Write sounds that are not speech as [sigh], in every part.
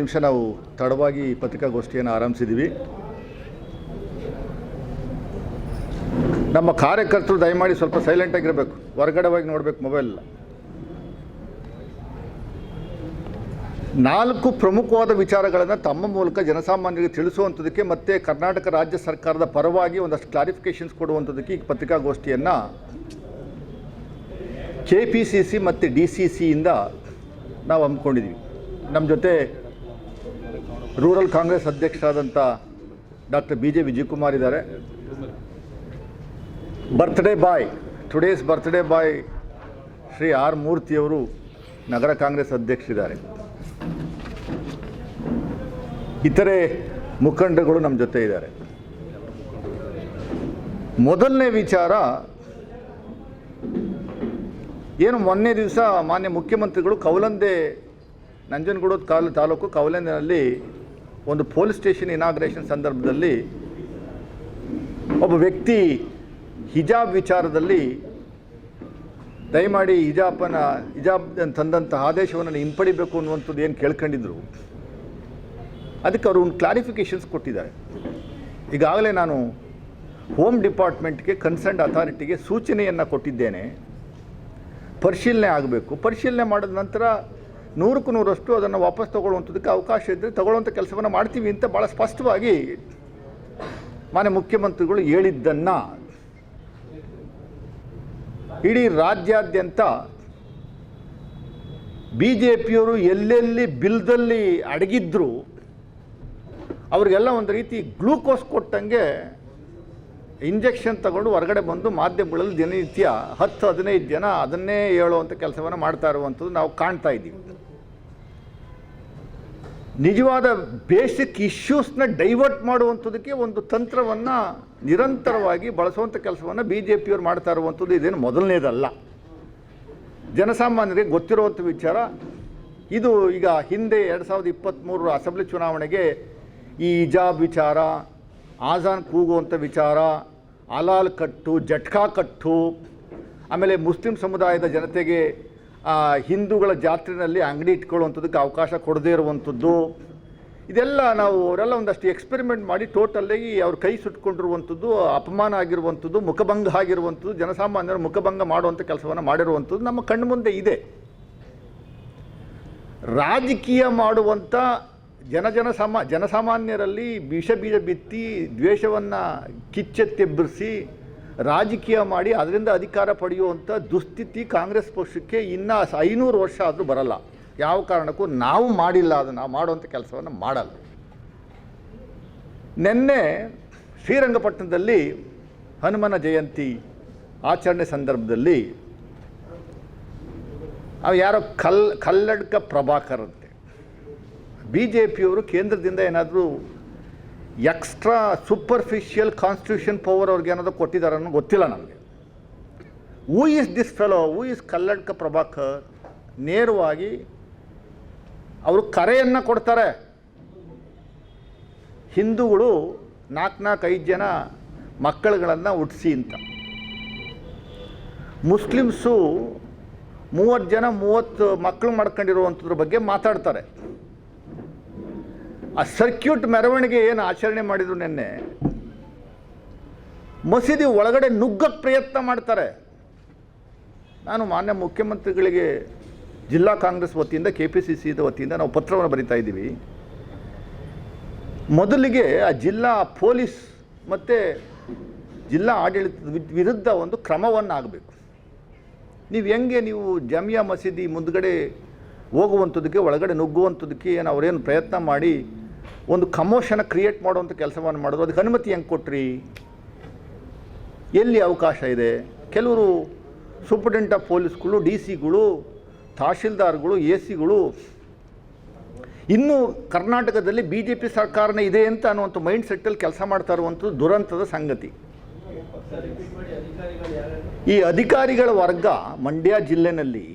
ನಿಮಿಷ ನಾವು ತಡವಾಗಿ ಪತ್ರಿಕಾಗೋಷ್ಠಿಯನ್ನು ಆರಂಭಿಸಿದ್ದೀವಿ. ನಮ್ಮ ಕಾರ್ಯಕರ್ತರು ದಯಮಾಡಿ ಸ್ವಲ್ಪ ಸೈಲೆಂಟ್ ಆಗಿರಬೇಕು. ಹೋಗಿ ನೋಡಬೇಕು ಮೊಬೈಲ್ ನಾಲ್ಕು ಪ್ರಮುಖವಾದ ವಿಚಾರಗಳನ್ನು ತಮ್ಮ ಮೂಲಕ ಜನಸಾಮಾನ್ಯರಿಗೆ ತಿಳಿಸುವಂಥದ್ದಕ್ಕೆ ಮತ್ತು ಕರ್ನಾಟಕ ರಾಜ್ಯ ಸರ್ಕಾರದ ಪರವಾಗಿ ಒಂದಷ್ಟು ಕ್ಲಾರಿಫಿಕೇಷನ್ಸ್ ಕೊಡುವಂಥದ್ದಕ್ಕೆ ಈ ಪತ್ರಿಕಾಗೋಷ್ಠಿಯನ್ನು ಕೆ ಪಿ ಸಿ ಸಿ ಮತ್ತು ಡಿ ಸಿ ಸಿಯಿಂದ ನಾವು ಹಮ್ಮಿಕೊಂಡಿದ್ವಿ ನಮ್ಮ ಜೊತೆ ರೂರಲ್ ಕಾಂಗ್ರೆಸ್ ಅಧ್ಯಕ್ಷರಾದಂಥ ಡಾಕ್ಟರ್ ಬಿ ಜೆ ವಿಜಯಕುಮಾರ್ ಇದ್ದಾರೆ. Birthday boy today's birthday boy Shri R ಮೂರ್ತಿಯವರು ನಗರ ಕಾಂಗ್ರೆಸ್ ಅಧ್ಯಕ್ಷರಿದ್ದಾರೆ. ಇತರೆ ಮುಖಂಡಗಳು ನಮ್ಮ ಜೊತೆ ಇದ್ದಾರೆ. ಮೊದಲನೇ ವಿಚಾರ, ಏನು ಮೊನ್ನೆ ದಿವಸ ಮಾನ್ಯ ಮುಖ್ಯಮಂತ್ರಿಗಳು ಕೌಲಂದೆ ನಂಜನಗೂಡದ ಕಾಲು ತಾಲೂಕು ಕೌಲಂದಿನಲ್ಲಿ ಒಂದು ಪೊಲೀಸ್ ಸ್ಟೇಷನ್ ಇನಾಗ್ರೇಷನ್ ಸಂದರ್ಭದಲ್ಲಿ ಒಬ್ಬ ವ್ಯಕ್ತಿ ಹಿಜಾಬ್ ವಿಚಾರದಲ್ಲಿ ದಯಮಾಡಿ ಹಿಜಾಬನ ಹಿಜಾಬ್ ತಂದಂತಹ ಆದೇಶವನ್ನು ಹಿಂಪಡಿಬೇಕು ಅನ್ನುವಂಥದ್ದು ಏನು ಕೇಳ್ಕೊಂಡಿದ್ರು. ಅದಕ್ಕೆ ಅವರು ಒಂದು ಕ್ಲಾರಿಫಿಕೇಷನ್ಸ್ ಕೊಟ್ಟಿದ್ದಾರೆ. ಈಗಾಗಲೇ ನಾನು ಹೋಮ್ ಡಿಪಾರ್ಟ್ಮೆಂಟ್ಗೆ ಕನ್ಸರ್ನ್ಡ್ ಅಥಾರಿಟಿಗೆ ಸೂಚನೆಯನ್ನು ಕೊಟ್ಟಿದ್ದೇನೆ. ಪರಿಶೀಲನೆ ಆಗಬೇಕು. ಪರಿಶೀಲನೆ ಮಾಡಿದ ನಂತರ ನೂರಕ್ಕೂ ನೂರಷ್ಟು ಅದನ್ನು ವಾಪಸ್ ತಗೊಳ್ಳುವಂಥದ್ದಕ್ಕೆ ಅವಕಾಶ ಇದ್ದರೆ ತಗೊಳ್ಳುವಂಥ ಕೆಲಸವನ್ನು ಮಾಡ್ತೀವಿ ಅಂತ ಭಾಳ ಸ್ಪಷ್ಟವಾಗಿ ಮಾನ್ಯ ಮುಖ್ಯಮಂತ್ರಿಗಳು ಹೇಳಿದ್ದನ್ನು ಇಡೀ ರಾಜ್ಯಾದ್ಯಂತ ಬಿ ಜೆ ಪಿಯವರು ಎಲ್ಲೆಲ್ಲಿ ಬಿಲ್ದಲ್ಲಿ ಅಡಗಿದ್ರು, ಅವರಿಗೆಲ್ಲ ಒಂದು ರೀತಿ ಗ್ಲೂಕೋಸ್ ಕೊಟ್ಟಂಗೆ ಇಂಜೆಕ್ಷನ್ ತಗೊಂಡು ಹೊರಗಡೆ ಬಂದು ಮಾಧ್ಯಮಗಳಲ್ಲಿ ದಿನನಿತ್ಯ ಹತ್ತು, ಹದಿನೈದು ಜನ ಅದನ್ನೇ ಹೇಳುವಂಥ ಕೆಲಸವನ್ನು ಮಾಡ್ತಾ ಇರುವಂಥದ್ದು ನಾವು ಕಾಣ್ತಾ ಇದ್ದೀವಿ. ನಿಜವಾದ ಬೇಸಿಕ್ ಇಶ್ಯೂಸ್ನ ಡೈವರ್ಟ್ ಮಾಡುವಂಥದಕ್ಕೆ ಒಂದು ತಂತ್ರವನ್ನು ನಿರಂತರವಾಗಿ ಬಳಸುವಂಥ ಕೆಲಸವನ್ನು ಬಿ ಜೆ ಪಿಯವರು ಮಾಡ್ತಾ ಇರುವಂಥದ್ದು ಇದೇನು ಮೊದಲನೇದಲ್ಲ. ಜನಸಾಮಾನ್ಯರಿಗೆ ಗೊತ್ತಿರುವಂಥ ವಿಚಾರ, ಇದು ಈಗ ಹಿಂದೆ ಎರಡು ಸಾವಿರದ ಇಪ್ಪತ್ತ್ಮೂರು ಅಸೆಂಬ್ಲಿ ಚುನಾವಣೆಗೆ ಈ ಜಾಬ್ ವಿಚಾರ, ಆಜಾನ್ ಕೂಗುವಂಥ ವಿಚಾರ ಅಲಾಲ್ ಕಟ್ಟು, ಜಟ್ಕಾ ಕಟ್ಟು, ಆಮೇಲೆ ಮುಸ್ಲಿಂ ಸಮುದಾಯದ ಜನತೆಗೆ ಹಿಂದೂಗಳ ಜಾತ್ರೆಯಲ್ಲಿ ಅಂಗಡಿ ಇಟ್ಕೊಳ್ಳುವಂಥದ್ದಕ್ಕೆ ಅವಕಾಶ ಕೊಡದೇ ಇರುವಂಥದ್ದು. ಇದೆಲ್ಲ ನಾವು ಅವರೆಲ್ಲ ಒಂದಷ್ಟು ಎಕ್ಸ್ಪೆರಿಮೆಂಟ್ ಮಾಡಿ ಟೋಟಲ್ಲಾಗಿ ಅವ್ರ ಕೈ ಸುಟ್ಕೊಂಡಿರುವಂಥದ್ದು, ಅಪಮಾನ ಆಗಿರುವಂಥದ್ದು, ಮುಖಭಂಗ ಆಗಿರುವಂಥದ್ದು, ಜನಸಾಮಾನ್ಯರ ಮುಖಭಂಗ ಮಾಡುವಂಥ ಕೆಲಸವನ್ನು ಮಾಡಿರುವಂಥದ್ದು ನಮ್ಮ ಕಣ್ಣು ಮುಂದೆ ಇದೆ. ರಾಜಕೀಯ ಮಾಡುವಂಥ ಜನ ಸಮ, ಜನಸಾಮಾನ್ಯರಲ್ಲಿ ವಿಷ ಬೀಜ ಬಿತ್ತಿ ದ್ವೇಷವನ್ನು ಕಿಚ್ಚೆತ್ತೆಬ್ಬರಿಸಿ ರಾಜಕೀಯ ಮಾಡಿ ಅದರಿಂದ ಅಧಿಕಾರ ಪಡೆಯುವಂಥ ದುಸ್ಥಿತಿ ಕಾಂಗ್ರೆಸ್ ಪಕ್ಷಕ್ಕೆ ಇನ್ನೂ ಐನೂರು ವರ್ಷ ಆದರೂ ಬರಲ್ಲ. ಯಾವ ಕಾರಣಕ್ಕೂ ನಾವು ಮಾಡಿಲ್ಲ ಅದನ್ನು ಮಾಡುವಂಥ ಕೆಲಸವನ್ನು ಮಾಡಲ್ಲ. ನಿನ್ನೆ ಶ್ರೀರಂಗಪಟ್ಟಣದಲ್ಲಿ ಹನುಮನ ಜಯಂತಿ ಆಚರಣೆ ಸಂದರ್ಭದಲ್ಲಿ ಅವು ಯಾರೋ ಕಲ್, ಕಲ್ಲಡ್ಕ ಪ್ರಭಾಕರ್ ಬಿ ಜೆ ಪಿಯವರು ಕೇಂದ್ರದಿಂದ ಏನಾದರೂ ಎಕ್ಸ್ಟ್ರಾ ಸೂಪರ್ಫಿಷಿಯಲ್ ಕಾನ್ಸ್ಟಿಟ್ಯೂಷನ್ ಪವರ್ ಅವ್ರಿಗೆ ಏನಾದರೂ ಕೊಟ್ಟಿದ್ದಾರೆ ಅನ್ನೋ ಗೊತ್ತಿಲ್ಲ ನನಗೆ who is this fellow who is Kalladka Prabhakar? ನೇರವಾಗಿ ಅವರು ಕರೆಯನ್ನು ಕೊಡ್ತಾರೆ. ಹಿಂದೂಗಳು ನಾಲ್ಕು ನಾಲ್ಕು ಐದು ಜನ ಮಕ್ಕಳುಗಳನ್ನು ಹುಟ್ಟಿಸಿ ಅಂತ. ಮುಸ್ಲಿಮ್ಸು ಮೂವತ್ತು ಜನ ಮೂವತ್ತು ಮಕ್ಕಳು ಮಾಡ್ಕೊಂಡಿರುವಂಥದ್ರ ಬಗ್ಗೆ ಮಾತಾಡ್ತಾರೆ. ಆ ಸರ್ಕ್ಯೂಟ್ ಮೆರವಣಿಗೆ ಏನು ಆಚರಣೆ ಮಾಡಿದ್ರು ನಿನ್ನೆ? ಮಸೀದಿ ಒಳಗಡೆ ನುಗ್ಗಕ್ಕೆ ಪ್ರಯತ್ನ ಮಾಡ್ತಾರೆ. ನಾನು ಮಾನ್ಯ ಮುಖ್ಯಮಂತ್ರಿಗಳಿಗೆ ಜಿಲ್ಲಾ ಕಾಂಗ್ರೆಸ್ ವತಿಯಿಂದ ಕೆ ಪಿ ಸಿ ಸಿದ ವತಿಯಿಂದ ನಾವು ಪತ್ರವನ್ನು ಬರಿತಾ ಇದ್ದೀವಿ. ಮೊದಲಿಗೆ ಆ ಜಿಲ್ಲಾ ಪೊಲೀಸ್ ಮತ್ತು ಜಿಲ್ಲಾ ಆಡಳಿತದ ವಿರುದ್ಧ ಒಂದು ಕ್ರಮವನ್ನು ಆಗಬೇಕು ನೀವು ಹೆಂಗೆ ನೀವು ಜಮಿಯಾ ಮಸೀದಿ ಮುಂದ್ಗಡೆ ಹೋಗುವಂಥದ್ದಕ್ಕೆ ಒಳಗಡೆ ನುಗ್ಗುವಂಥದ್ದಕ್ಕೆ ಏನು ಅವರೇನು ಪ್ರಯತ್ನ ಮಾಡಿ ಒಂದು ಕಮೋಷನ ಕ್ರಿಯೇಟ್ ಮಾಡುವಂಥ ಕೆಲಸವನ್ನು ಮಾಡೋದು ಅದಕ್ಕೆ ಅನುಮತಿ ಹೆಂಗೆ ಕೊಟ್ರಿ? ಎಲ್ಲಿ ಅವಕಾಶ ಇದೆ? ಕೆಲವರು ಸೂಪರ್ಡೆಂಟ್ ಆಫ್ ಪೊಲೀಸ್ಗಳು ಡಿ ಸಿಗಳು ತಹಶೀಲ್ದಾರ್ಗಳು ಎ ಸಿಗಳು ಇನ್ನೂ ಕರ್ನಾಟಕದಲ್ಲಿ ಬಿ ಜೆ ಪಿ ಸರ್ಕಾರನೇ ಇದೆ ಅಂತ ಅನ್ನುವಂಥ ಮೈಂಡ್ ಸೆಟ್ಟಲ್ಲಿ ಕೆಲಸ ಮಾಡ್ತಾ ಇರುವಂಥದ್ದು ದುರಂತದ ಸಂಗತಿ. ಈ ಅಧಿಕಾರಿಗಳ ವರ್ಗ ಮಂಡ್ಯ ಜಿಲ್ಲೆನಲ್ಲಿ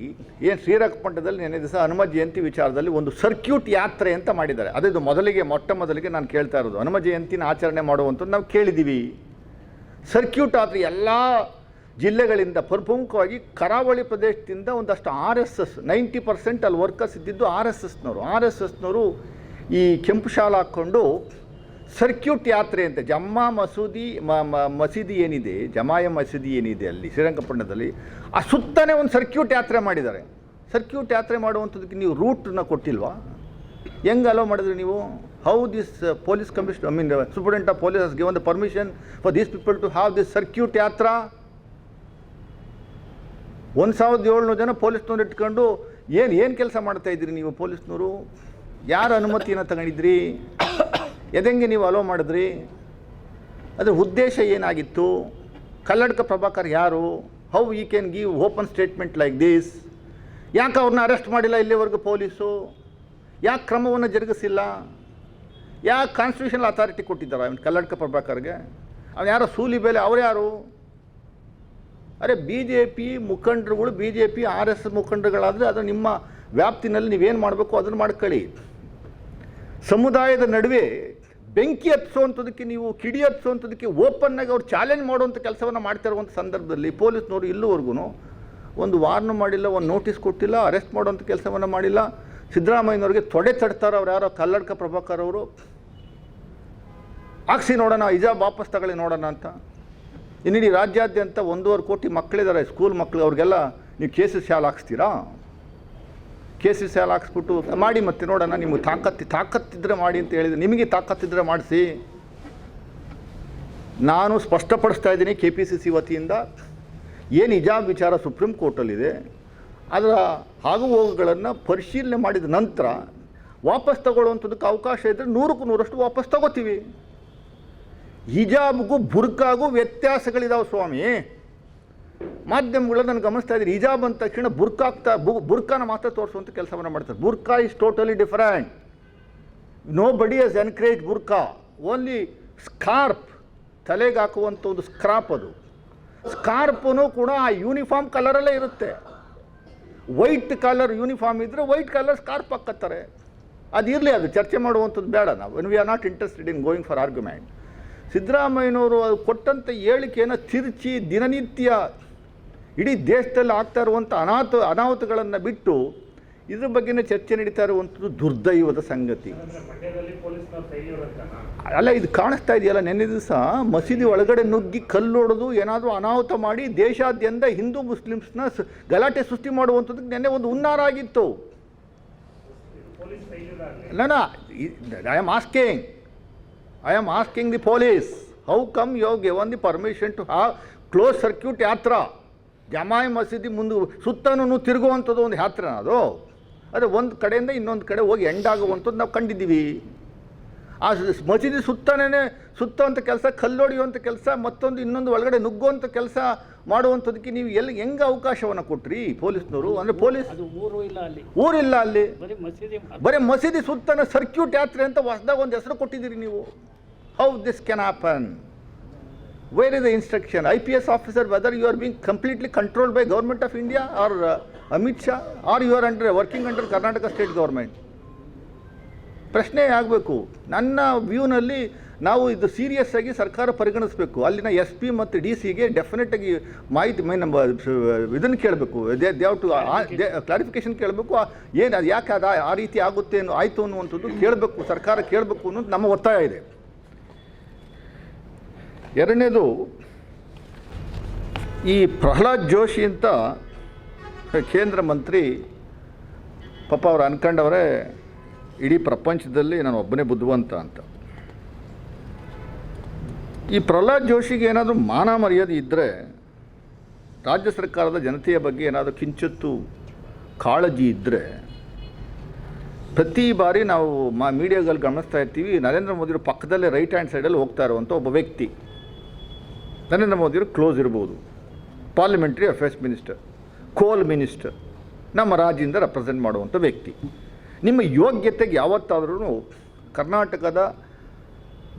ಏನು ಶ್ರೀರಂಗಪಟ್ಟಣದಲ್ಲಿ ನೆನೆ ದಿವಸ ಹನುಮ ಜಯಂತಿ ವಿಚಾರದಲ್ಲಿ ಒಂದು ಸರ್ಕ್ಯೂಟ್ ಯಾತ್ರೆ ಅಂತ ಮಾಡಿದ್ದಾರೆ. ಅದೇ ಇದು ಮೊದಲಿಗೆ, ಮೊಟ್ಟ ಮೊದಲಿಗೆ ನಾನು ಕೇಳ್ತಾ ಇರೋದು. ಹನುಮ ಜಯಂತಿನ ಆಚರಣೆ ಮಾಡುವಂಥದ್ದು ನಾವು ಕೇಳಿದ್ದೀವಿ. ಸರ್ಕ್ಯೂಟ್ ಆದರೆ ಎಲ್ಲ ಜಿಲ್ಲೆಗಳಿಂದ ಪ್ರಮುಖವಾಗಿ ಕರಾವಳಿ ಪ್ರದೇಶದಿಂದ ಒಂದಷ್ಟು R S S, ninety percent ಅಲ್ಲಿ ವರ್ಕರ್ಸ್ ಇದ್ದಿದ್ದು ಆರ್ ಎಸ್ ಎಸ್ನವರು. ಆರ್ ಎಸ್ ಎಸ್ನವರು ಈ ಕೆಂಪು ಶಾಲ ಹಾಕ್ಕೊಂಡು ಸರ್ಕ್ಯೂಟ್ ಯಾತ್ರೆ ಅಂತ, ಜಮ್ಮಾ ಮಸೂದಿ ಮಸೀದಿ ಏನಿದೆ, ಜಮಾಯ ಮಸೀದಿ ಏನಿದೆ ಅಲ್ಲಿ ಶ್ರೀರಂಗಪಟ್ಟಣದಲ್ಲಿ ಆ ಸುತ್ತನೇ ಒಂದು ಸರ್ಕ್ಯೂಟ್ ಯಾತ್ರೆ ಮಾಡಿದ್ದಾರೆ. ಸರ್ಕ್ಯೂಟ್ ಯಾತ್ರೆ ಮಾಡುವಂಥದ್ದಕ್ಕೆ ನೀವು ರೂಟನ್ನ ಕೊಟ್ಟಿಲ್ವಾ? ಹೆಂಗೆ ಅಲೋ ಮಾಡಿದ್ರಿ ನೀವು? How this police commission I mean superintendent of police given the permission for these people to have this circuit yatra ಒಂದು ಸಾವಿರದ ಏಳ್ನೂರು ಜನ ಪೊಲೀಸ್ನವ್ರು ಇಟ್ಕೊಂಡು ಏನು ಏನು ಕೆಲಸ ಮಾಡ್ತಾ ಇದ್ದೀರಿ ನೀವು ಪೊಲೀಸ್ನವರು? ಯಾರ ಅನುಮತಿಯನ್ನು ತಗೊಂಡಿದ್ರಿ? ಎದಂಗೆ ನೀವು ಅಲೋ ಮಾಡಿದ್ರಿ? ಅದರ ಉದ್ದೇಶ ಏನಾಗಿತ್ತು? ಕಲ್ಲಡ್ಕ ಪ್ರಭಾಕರ್ ಯಾರು? How you can give open statement like this ಯಾಕೆ ಅವ್ರನ್ನ ಅರೆಸ್ಟ್ ಮಾಡಿಲ್ಲ ಇಲ್ಲಿವರೆಗೂ ಪೊಲೀಸು? ಯಾಕೆ ಕ್ರಮವನ್ನು ಜರುಗಿಸಿಲ್ಲ? ಯಾಕೆ ಕಾನ್ಸ್ಟಿಟ್ಯೂಷನಲ್ ಅಥಾರಿಟಿ ಕೊಟ್ಟಿದ್ದಾರೆ ಅವ್ನು ಕಲ್ಲಡ್ಕ ಪ್ರಭಾಕರ್ಗೆ? ಅವ್ನು ಯಾರೋ ಸೂಲಿ ಬೇಲೆ, ಅವ್ರು ಯಾರು? ಅರೆ ಬಿ ಜೆ ಪಿ ಮುಖಂಡರುಗಳು B J P R S ಮುಖಂಡರುಗಳಾದರೆ ಅದು ನಿಮ್ಮ ವ್ಯಾಪ್ತಿನಲ್ಲಿ ನೀವೇನು ಮಾಡಬೇಕು ಅದನ್ನು ಮಾಡ್ಕೊಳ್ಳಿ. ಸಮುದಾಯದ ನಡುವೆ ಬೆಂಕಿ ಹತ್ತಿಸುವಂಥದ್ದಕ್ಕೆ ನೀವು, ಕಿಡಿ ಹತ್ತಿಸುವಂಥದ್ದಕ್ಕೆ ಓಪನ್ನಾಗಿ ಅವ್ರು ಚಾಲೆಂಜ್ ಮಾಡುವಂಥ ಕೆಲಸವನ್ನು ಮಾಡ್ತಾ ಇರುವಂಥ ಸಂದರ್ಭದಲ್ಲಿ ಪೊಲೀಸ್ನವರು ಇಲ್ಲಿವರೆಗೂ ಒಂದು ವಾರ್ನು ಮಾಡಿಲ್ಲ, ಒಂದು ನೋಟಿಸ್ ಕೊಟ್ಟಿಲ್ಲ ಅರೆಸ್ಟ್ ಮಾಡುವಂಥ ಕೆಲಸವನ್ನು ಮಾಡಿಲ್ಲ. ಸಿದ್ದರಾಮಯ್ಯನವ್ರಿಗೆ ತೊಡೆ ತಡ್ತಾರೆ ಅವ್ರು ಯಾರೋ ಕಲ್ಲಡ್ಕ ಪ್ರಭಾಕರ್ ಅವರು. ಹಾಕ್ಸಿ ನೋಡೋಣ, ಇಜಾ ವಾಪಸ್ ತಗೊಳ್ಳಿ ನೋಡೋಣ ಅಂತ. ಇನ್ನಿಡೀ ರಾಜ್ಯಾದ್ಯಂತ ಒಂದೂವರೆ ಕೋಟಿ ಮಕ್ಕಳಿದ್ದಾರೆ ಸ್ಕೂಲ್ ಮಕ್ಕಳು ಅವ್ರಿಗೆಲ್ಲ ನೀವು ಕೇಸಸ್ ಶಾಲೆ ಹಾಕ್ಸ್ತೀರಾ? ಕೇಸಸ್ ಎಲ್ ಹಾಕ್ಸ್ಬಿಟ್ಟು ಮಾಡಿ ಮತ್ತೆ ನೋಡೋಣ, ನಿಮಗೆ ತಾಕತ್ತಿ, ತಾಕತ್ತಿದ್ರೆ ಮಾಡಿ ಅಂತ ಹೇಳಿದೆ ನಿಮಗೆ ತಾಕತ್ತಿದ್ರೆ ಮಾಡಿಸಿ. ನಾನು ಸ್ಪಷ್ಟಪಡಿಸ್ತಾ ಇದ್ದೀನಿ ಕೆ ಪಿ ಸಿ ಸಿ ವತಿಯಿಂದ. ಏನು ನಿಜಾಬ್ ವಿಚಾರ ಸುಪ್ರೀಂ ಕೋರ್ಟಲ್ಲಿದೆ, ಅದರ ಆಗು ಹೋಗುಗಳನ್ನು ಪರಿಶೀಲನೆ ಮಾಡಿದ ನಂತರ ವಾಪಸ್ ತಗೊಳ್ಳುವಂಥದ್ದಕ್ಕೆ ಅವಕಾಶ ಇದ್ದರೆ ನೂರಕ್ಕೂ ನೂರಷ್ಟು ವಾಪಸ್ ತಗೋತೀವಿ. ಹಿಜಾಬ್ಗೂ, ಬುರ್ಕಾಗೂ ವ್ಯತ್ಯಾಸಗಳಿದಾವೆ ಸ್ವಾಮಿ. ಮಾಧ್ಯಮಗಳನ್ನ ನಾನು ಗಮನಿಸ್ತಾ ಇದ್ದೀನಿ, ಹಿಜಾಬ್ ಅಂದ ತಕ್ಷಣ ಬುರ್ಕಾ ಆಗ್ತಾ, ಬು- ಬುರ್ಕಾನ ಮಾತ್ರ ತೋರಿಸುವಂಥ ಕೆಲಸವನ್ನು ಮಾಡ್ತಾರೆ. Burqa is totally different nobody has encourage burqa only scarf ತಲೆಗೆ ಹಾಕುವಂಥ ಒಂದು ಸ್ಕ್ರಾಪ್ ಅದು. ಸ್ಕಾರ್ಪನು ಕೂಡ ಆ ಯೂನಿಫಾರ್ಮ್ ಕಲರಲ್ಲೇ ಇರುತ್ತೆ. ವೈಟ್ ಕಲರ್ ಯೂನಿಫಾರ್ಮ್ ಇದ್ದರೆ ವೈಟ್ ಕಲರ್ ಸ್ಕಾರ್ಪ್ ಹಾಕತ್ತಾರೆ. ಅದು ಇರಲಿ, ಅದು ಚರ್ಚೆ ಮಾಡುವಂಥದ್ದು ಬೇಡ ನಾವು. We are not interested in going for argument ಸಿದ್ದರಾಮಯ್ಯನವರು ಅದು ಕೊಟ್ಟಂಥ ಹೇಳಿಕೆಯನ್ನು ತಿರುಚಿ ದಿನನಿತ್ಯ ಇಡೀ ದೇಶದಲ್ಲಿ ಆಗ್ತಾ ಇರುವಂಥ ಅನಾಥ ಅನಾಹುತಗಳನ್ನು ಬಿಟ್ಟು ಇದ್ರ ಬಗ್ಗೆನೇ ಚರ್ಚೆ ನಡೀತಾ ಇರುವಂಥದ್ದು ದುರ್ದೈವದ ಸಂಗತಿ. ಅಲ್ಲ, ಇದು ಕಾಣಿಸ್ತಾ ಇದೆಯಲ್ಲ, ನೆನ್ನೆ ದಿವಸ ಮಸೀದಿ ಒಳಗಡೆ ನುಗ್ಗಿ ಕಲ್ಲೊಡೆದು ಏನಾದರೂ ಅನಾಹುತ ಮಾಡಿ ದೇಶಾದ್ಯಂತ ಹಿಂದೂ ಮುಸ್ಲಿಮ್ಸ್ನ ಗಲಾಟೆ ಸೃಷ್ಟಿ ಮಾಡುವಂಥದ್ದಕ್ಕೆ ನೆನ್ನೆ ಒಂದು ಹುನ್ನಾರ ಆಗಿತ್ತು. I am asking I am asking the police how come you have given the permission to circuit have closed circuit ಯಾತ್ರಾ? ಜಮಾಯಿ ಮಸೀದಿ ಮುಂದೆ ಸುತ್ತನೂ ತಿರುಗುವಂಥದ್ದು ಒಂದು ಯಾತ್ರೆನ ಅದು. ಅದೇ ಒಂದು ಕಡೆಯಿಂದ ಇನ್ನೊಂದು ಕಡೆ ಹೋಗಿ ಎಂಡಾಗುವಂಥದ್ದು ನಾವು ಕಂಡಿದ್ದೀವಿ. ಆ ಮಸೀದಿ ಸುತ್ತನೇ ಸುತ್ತುವಂಥ ಕೆಲಸ ಕಲ್ಲೊಡೆಯುವಂಥ ಕೆಲಸ ಮತ್ತೊಂದು ಇನ್ನೊಂದು ಒಳಗಡೆ ನುಗ್ಗುವಂಥ ಕೆಲಸ ಮಾಡುವಂಥದಕ್ಕೆ ನೀವು ಎಲ್ಲಿ ಹೆಂಗೆ ಅವಕಾಶವನ್ನು ಕೊಟ್ರಿ ಪೊಲೀಸ್ನವರು? ಅಂದರೆ ಪೊಲೀಸ್ ಊರಿಲ್ಲ ಅಲ್ಲಿ. ಬರೀ ಮಸೀದಿ ಬರೀ ಮಸೀದಿ ಸುತ್ತನ ಸರ್ಕ್ಯೂಟ್ ಯಾತ್ರೆ ಅಂತ ಹೊಸದಾಗ ಒಂದು ಹೆಸರು ಕೊಟ್ಟಿದ್ದೀರಿ ನೀವು. How this can happen where is the instruction I P S officer whether you are being completely controlled by government of India or Amit Shah or you are under working under Karnataka state government ಪ್ರಶ್ನೆ ಆಗಬೇಕು. ನನ್ನ ವ್ಯೂನಲ್ಲಿ ನಾವು ಇದು serious ಆಗಿ ಸರ್ಕಾರ ಪರಿಗಣಿಸಬೇಕು. ಅಲ್ಲಿನ S P ಮತ್ತು ಡಿ ಸಿಗೆ ಡೆಫಿನೆಟಾಗಿ ಮಾಹಿತಿ ಮೈ ನಮ್ಮ ಇದನ್ನು ಕೇಳಬೇಕು. ದೇ ದೇವ್ ಟು ಕ್ಲಾರಿಫಿಕೇಶನ್ ಕೇಳಬೇಕು. ಏನು ಅದು ಯಾಕೆ ಅದು ಆ- ಆ ರೀತಿ ಆಗುತ್ತೆ ಅನ್ನೋ ಆಯಿತು ಅನ್ನುವಂಥದ್ದು ಕೇಳಬೇಕು. ಸರ್ಕಾರ ಕೇಳಬೇಕು ಅನ್ನೋದು ನಮ್ಮ ಒತ್ತಾಯ ಇದೆ. ಎರಡನೇದು ಈ ಪ್ರಹ್ಲಾದ್ ಜೋಶಿ ಅಂತ ಕೇಂದ್ರ ಮಂತ್ರಿ, ಪಾಪ ಅವ್ರು ಅನ್ಕೊಂಡವ್ರೆ ಇಡೀ ಪ್ರಪಂಚದಲ್ಲಿ ನಾನು ಒಬ್ಬನೇ ಬುದ್ಧಿವಂತ ಅಂತ. ಈ ಪ್ರಹ್ಲಾದ್ ಜೋಶಿಗೆ ಏನಾದರೂ ಮಾನ ಮರ್ಯಾದೆ ಇದ್ದರೆ ರಾಜ್ಯ ಸರ್ಕಾರದ ಜನತೆಯ ಬಗ್ಗೆ ಏನಾದರೂ ಕಿಂಚಿತ್ತು ಕಾಳಜಿ ಇದ್ದರೆ ಪ್ರತಿ ಬಾರಿ ನಾವು ಮಾ, ಮೀಡಿಯಾದಲ್ಲಿ ಗಮನಿಸ್ತಾ ಇರ್ತೀವಿ, ನರೇಂದ್ರ ಮೋದಿಯವ್ರ ಪಕ್ಕದಲ್ಲೇ ರೈಟ್ ಹ್ಯಾಂಡ್ ಸೈಡಲ್ಲಿ ಹೋಗ್ತಾ ಇರುವಂಥ ಒಬ್ಬ ವ್ಯಕ್ತಿ. ನರೇಂದ್ರ ಮೋದಿಯವರು ಕ್ಲೋಸ್ ಇರ್ಬೋದು. Parliamentary affairs minister coal minister ನಮ್ಮ ರಾಜ್ಯದಿಂದ ರೆಪ್ರೆಸೆಂಟ್ ಮಾಡುವಂಥ ವ್ಯಕ್ತಿ. ನಿಮ್ಮ ಯೋಗ್ಯತೆಗೆ ಯಾವತ್ತಾದ್ರೂ ಕರ್ನಾಟಕದ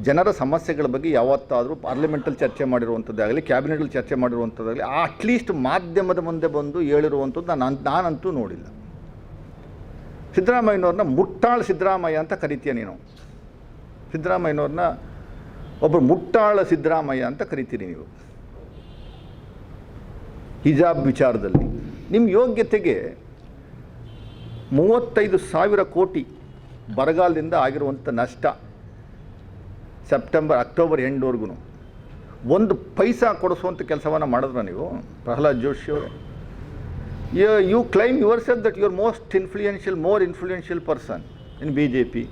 ಜನರ ಸಮಸ್ಯೆಗಳ ಬಗ್ಗೆ ಯಾವತ್ತಾದರೂ ಪಾರ್ಲಿಮೆಂಟಲ್ಲಿ ಚರ್ಚೆ ಮಾಡಿರುವಂಥದ್ದಾಗಲಿ ಕ್ಯಾಬಿನೆಟಲ್ಲಿ ಚರ್ಚೆ ಮಾಡಿರುವಂಥದ್ದಾಗಲಿ ಅಟ್ಲೀಸ್ಟ್ ಮಾಧ್ಯಮದ ಮುಂದೆ ಬಂದು ಹೇಳಿರುವಂಥದ್ದು ನಾನು ನಾನಂತೂ ನೋಡಿಲ್ಲ. ಸಿದ್ದರಾಮಯ್ಯನವ್ರನ್ನ ಮುಟ್ಟಾಳ್ ಸಿದ್ದರಾಮಯ್ಯ ಅಂತ ಕರಿತೀಯ ನೀನು. ಸಿದ್ದರಾಮಯ್ಯನವ್ರನ್ನ ಒಬ್ಬರು ಮುಟ್ಟಾಳ ಸಿದ್ದರಾಮಯ್ಯ ಅಂತ ಕರಿತೀರಿ ನೀವು. ಹಿಜಾಬ್ ವಿಚಾರದಲ್ಲಿ. ನಿಮ್ಮ ಯೋಗ್ಯತೆಗೆ ಮೂವತ್ತೈದು ಸಾವಿರ ಕೋಟಿ ಬರಗಾಲದಿಂದ ಆಗಿರುವಂಥ ನಷ್ಟ ಸೆಪ್ಟೆಂಬರ್, ಅಕ್ಟೋಬರ್ ಎಂಡ್ವರೆಗೂ ಒಂದು ಪೈಸಾ ಕೊಡಿಸುವಂಥ ಕೆಲಸವನ್ನು ಮಾಡಿದ್ರ ನೀವು, Prahlad Joshi you you claim yourself that your most influential, more influential person in B J P.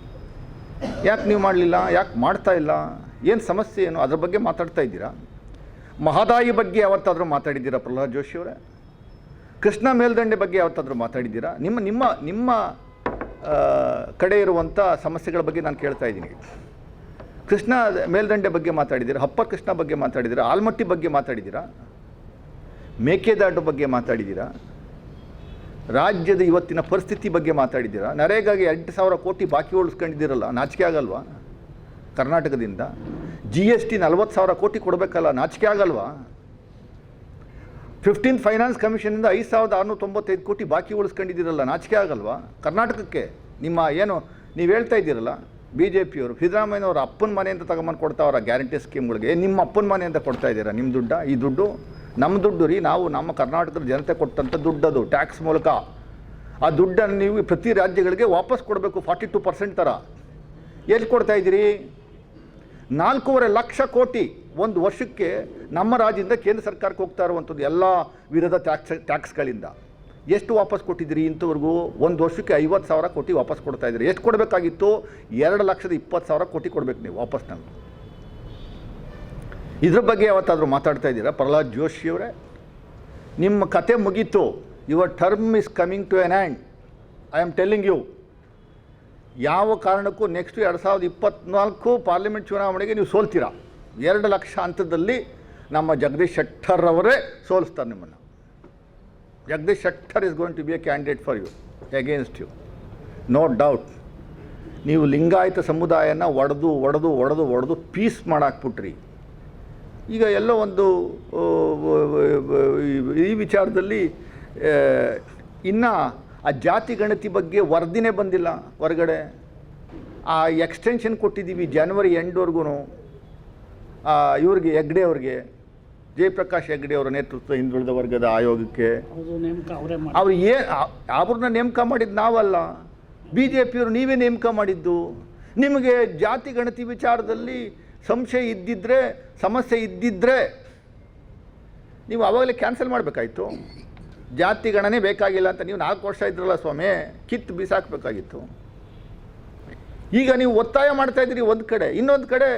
ಯಾಕೆ ನೀವು ಮಾಡಲಿಲ್ಲ? ಯಾಕೆ ಮಾಡ್ತಾ ಇಲ್ಲ? ಏನು ಸಮಸ್ಯೆ ಏನು? ಅದ್ರ ಬಗ್ಗೆ ಮಾತಾಡ್ತಾ ಇದ್ದೀರಾ? ಮಹದಾಯಿ ಬಗ್ಗೆ ಯಾವತ್ತಾದರೂ ಮಾತಾಡಿದ್ದೀರಾ ಪ್ರಹ್ಲಾದ್ ಜೋಶಿ ಅವರೇ? ಕೃಷ್ಣ ಮೇಲ್ದಂಡೆ ಬಗ್ಗೆ ಯಾವತ್ತಾದರೂ ಮಾತಾಡಿದ್ದೀರಾ? ನಿಮ್ಮ ನಿಮ್ಮ ನಿಮ್ಮ ಕಡೆ ಇರುವಂಥ ಸಮಸ್ಯೆಗಳ ಬಗ್ಗೆ ನಾನು ಕೇಳ್ತಾ ಇದ್ದೀನಿ. ಕೃಷ್ಣ ಮೇಲ್ದಂಡೆ ಬಗ್ಗೆ ಮಾತಾಡಿದ್ದೀರಾ? ಹಪ್ಪ ಕೃಷ್ಣ ಬಗ್ಗೆ ಮಾತಾಡಿದ್ದೀರಾ? ಆಲ್ಮಟ್ಟಿ ಬಗ್ಗೆ ಮಾತಾಡಿದ್ದೀರಾ? ಮೇಕೆದಾಟು ಬಗ್ಗೆ ಮಾತಾಡಿದ್ದೀರಾ? ರಾಜ್ಯದ ಇವತ್ತಿನ ಪರಿಸ್ಥಿತಿ ಬಗ್ಗೆ ಮಾತಾಡಿದ್ದೀರಾ? ನರೇಗಾಗಿ ಎಂಟು ಸಾವಿರ ಕೋಟಿ ಬಾಕಿ ಉಳಿಸ್ಕೊಂಡಿದ್ದೀರಲ್ಲ, ನಾಚಿಕೆ ಆಗಲ್ವಾ? ಕರ್ನಾಟಕದಿಂದ ಜಿ ಎಸ್ ಟಿ ನಲ್ವತ್ತು ಸಾವಿರ ಕೋಟಿ ಕೊಡಬೇಕಲ್ಲ, ನಾಚಿಕೆ ಆಗಲ್ವಾ? ಫಿಫ್ಟೀನ್ ಫೈನಾನ್ಸ್ ಕಮಿಷನಿಂದ ಐದು ಸಾವಿರದ ಆರುನೂರ ತೊಂಬತ್ತೈದು ಕೋಟಿ ಬಾಕಿ ಉಳಿಸ್ಕೊಂಡಿದ್ದೀರಲ್ಲ, ನಾಚಿಕೆ ಆಗಲ್ವಾ? ಕರ್ನಾಟಕಕ್ಕೆ ನಿಮ್ಮ ಏನು, ನೀವು ಹೇಳ್ತಾ ಇದ್ದೀರಲ್ಲ ಬಿ ಜೆ ಪಿಯವರು ಸಿದ್ದರಾಮಯ್ಯವರು ಅಪ್ಪನ ಅಂತ ತಗೊಂಬಂದು ಕೊಡ್ತಾವ್ರ ಗ್ಯಾರಂಟಿ ಸ್ಕೀಮ್ಗಳಿಗೆ ನಿಮ್ಮ ಅಪ್ಪನ ಮನೆ ಅಂತ ಕೊಡ್ತಾ ಇದ್ದೀರಾ ನಿಮ್ಮ ದುಡ್ಡ? ಈ ದುಡ್ಡು ನಮ್ಮ ದುಡ್ಡು ರೀ, ನಾವು ನಮ್ಮ ಕರ್ನಾಟಕದ ಜನತೆ ಕೊಟ್ಟಂಥ ದುಡ್ಡದು ಟ್ಯಾಕ್ಸ್ ಮೂಲಕ. ಆ ದುಡ್ಡನ್ನು ನೀವು ಪ್ರತಿ ರಾಜ್ಯಗಳಿಗೆ ವಾಪಸ್ ಕೊಡಬೇಕು ಫಾರ್ಟಿ ಟು ಪರ್ಸೆಂಟ್ ಥರ ಎಲ್ಲಿ ಕೊಡ್ತಾ ಇದ್ದೀರಿ? ನಾಲ್ಕೂವರೆ ಲಕ್ಷ ಕೋಟಿ ಒಂದು ವರ್ಷಕ್ಕೆ ನಮ್ಮ ರಾಜ್ಯದಿಂದ ಕೇಂದ್ರ ಸರ್ಕಾರಕ್ಕೆ ಹೋಗ್ತಾ ಇರುವಂಥದ್ದು ಎಲ್ಲ ವಿಧದ ಟ್ಯಾಕ್ಸ್, ಟ್ಯಾಕ್ಸ್ಗಳಿಂದ. ಎಷ್ಟು ವಾಪಸ್ ಕೊಟ್ಟಿದ್ದೀರಿ ಇಂಥವ್ರಿಗೂ? ಒಂದು ವರ್ಷಕ್ಕೆ ಐವತ್ತು ಸಾವಿರ ಕೋಟಿ ವಾಪಸ್ ಕೊಡ್ತಾ ಇದ್ದೀರಿ. ಎಷ್ಟು ಕೊಡಬೇಕಾಗಿತ್ತು? ಎರಡು ಲಕ್ಷದ ಇಪ್ಪತ್ತು ಸಾವಿರ ಕೋಟಿ ಕೊಡಬೇಕು ನೀವು ವಾಪಸ್ ನಮಗೆ. ಇದ್ರ ಬಗ್ಗೆ ಯಾವತ್ತಾದರೂ ಮಾತಾಡ್ತಾ ಇದ್ದೀರಾ? ಪ್ರಹ್ಲಾದ್ ಜೋಶಿಯವರೇ ನಿಮ್ಮ ಕತೆ ಮುಗೀತು. Your term is coming to end and I am telling you ಯಾವ ಕಾರಣಕ್ಕೂ ನೆಕ್ಸ್ಟ್ ಎರಡು ಸಾವಿರದ ಇಪ್ಪತ್ನಾಲ್ಕು ಪಾರ್ಲಿಮೆಂಟ್ ಚುನಾವಣೆಗೆ ನೀವು ಸೋಲ್ತೀರಾ? ಎರಡು ಲಕ್ಷ ಹಂತದಲ್ಲಿ ನಮ್ಮ ಜಗದೀಶ್ ಶೆಟ್ಟರ್ ಅವರೇ ಸೋಲಿಸ್ತಾರೆ ನಿಮ್ಮನ್ನು. Jagadish Shettar is going to be a candidate for you against you no doubt ನೀವು ಲಿಂಗಾಯತ ಸಮುದಾಯನ ಒಡೆದು ಒಡೆದು ಒಡೆದು ಒಡೆದು ಪೀಸ್ ಮಾಡಾಕ್ಬಿಟ್ರಿ. ಈಗ ಎಲ್ಲೋ ಒಂದು ಈ ವಿಚಾರದಲ್ಲಿ ಇನ್ನು ಆ ಜಾತಿ ಗಣತಿ ಬಗ್ಗೆ ವರದಿನೇ ಬಂದಿಲ್ಲ ಹೊರಗಡೆ. ಆ ಎಕ್ಸ್ಟೆನ್ಷನ್ ಕೊಟ್ಟಿದ್ದೀವಿ ಜನವರಿ ಎಂಡ್ವರೆಗೂ ಇವ್ರಿಗೆ ಹೆಗ್ಡೆ ಅವ್ರಿಗೆ ಜಯಪ್ರಕಾಶ್ ಹೆಗ್ಡೆ ಅವರ ನೇತೃತ್ವ ಹಿಂದುಳಿದ ವರ್ಗದ ಆಯೋಗಕ್ಕೆ. ಅವರೇ ಏನು ಅವ್ರನ್ನ ನೇಮಕ ಮಾಡಿದ್ದು ನಾವಲ್ಲ. ಬಿ ಜೆ ಪಿಯವರು ನೀವೇ ನೇಮಕ ಮಾಡಿದ್ದು. ನಿಮಗೆ ಜಾತಿ ಗಣತಿ ವಿಚಾರದಲ್ಲಿ ಸಂಶಯ ಇದ್ದಿದ್ರೆ ಸಮಸ್ಯೆ ಇದ್ದಿದ್ರೆ ನೀವು ಆವಾಗಲೇ ಕ್ಯಾನ್ಸಲ್ ಮಾಡಬೇಕಾಯ್ತು. ಜಾತಿ ಗಣನೆ ಬೇಕಾಗಿಲ್ಲ ಅಂತ ನೀವು ನಾಲ್ಕು ವರ್ಷ ಇದ್ರಲ್ಲ ಸ್ವಾಮಿ, ಕಿತ್ತು ಬಿಸಾಕಬೇಕಾಗಿತ್ತು. ಈಗ ನೀವು ಒತ್ತಾಯ ಮಾಡ್ತಾ ಇದ್ದೀರಿ ಒಂದು ಕಡೆ, ಇನ್ನೊಂದು ಕಡೆ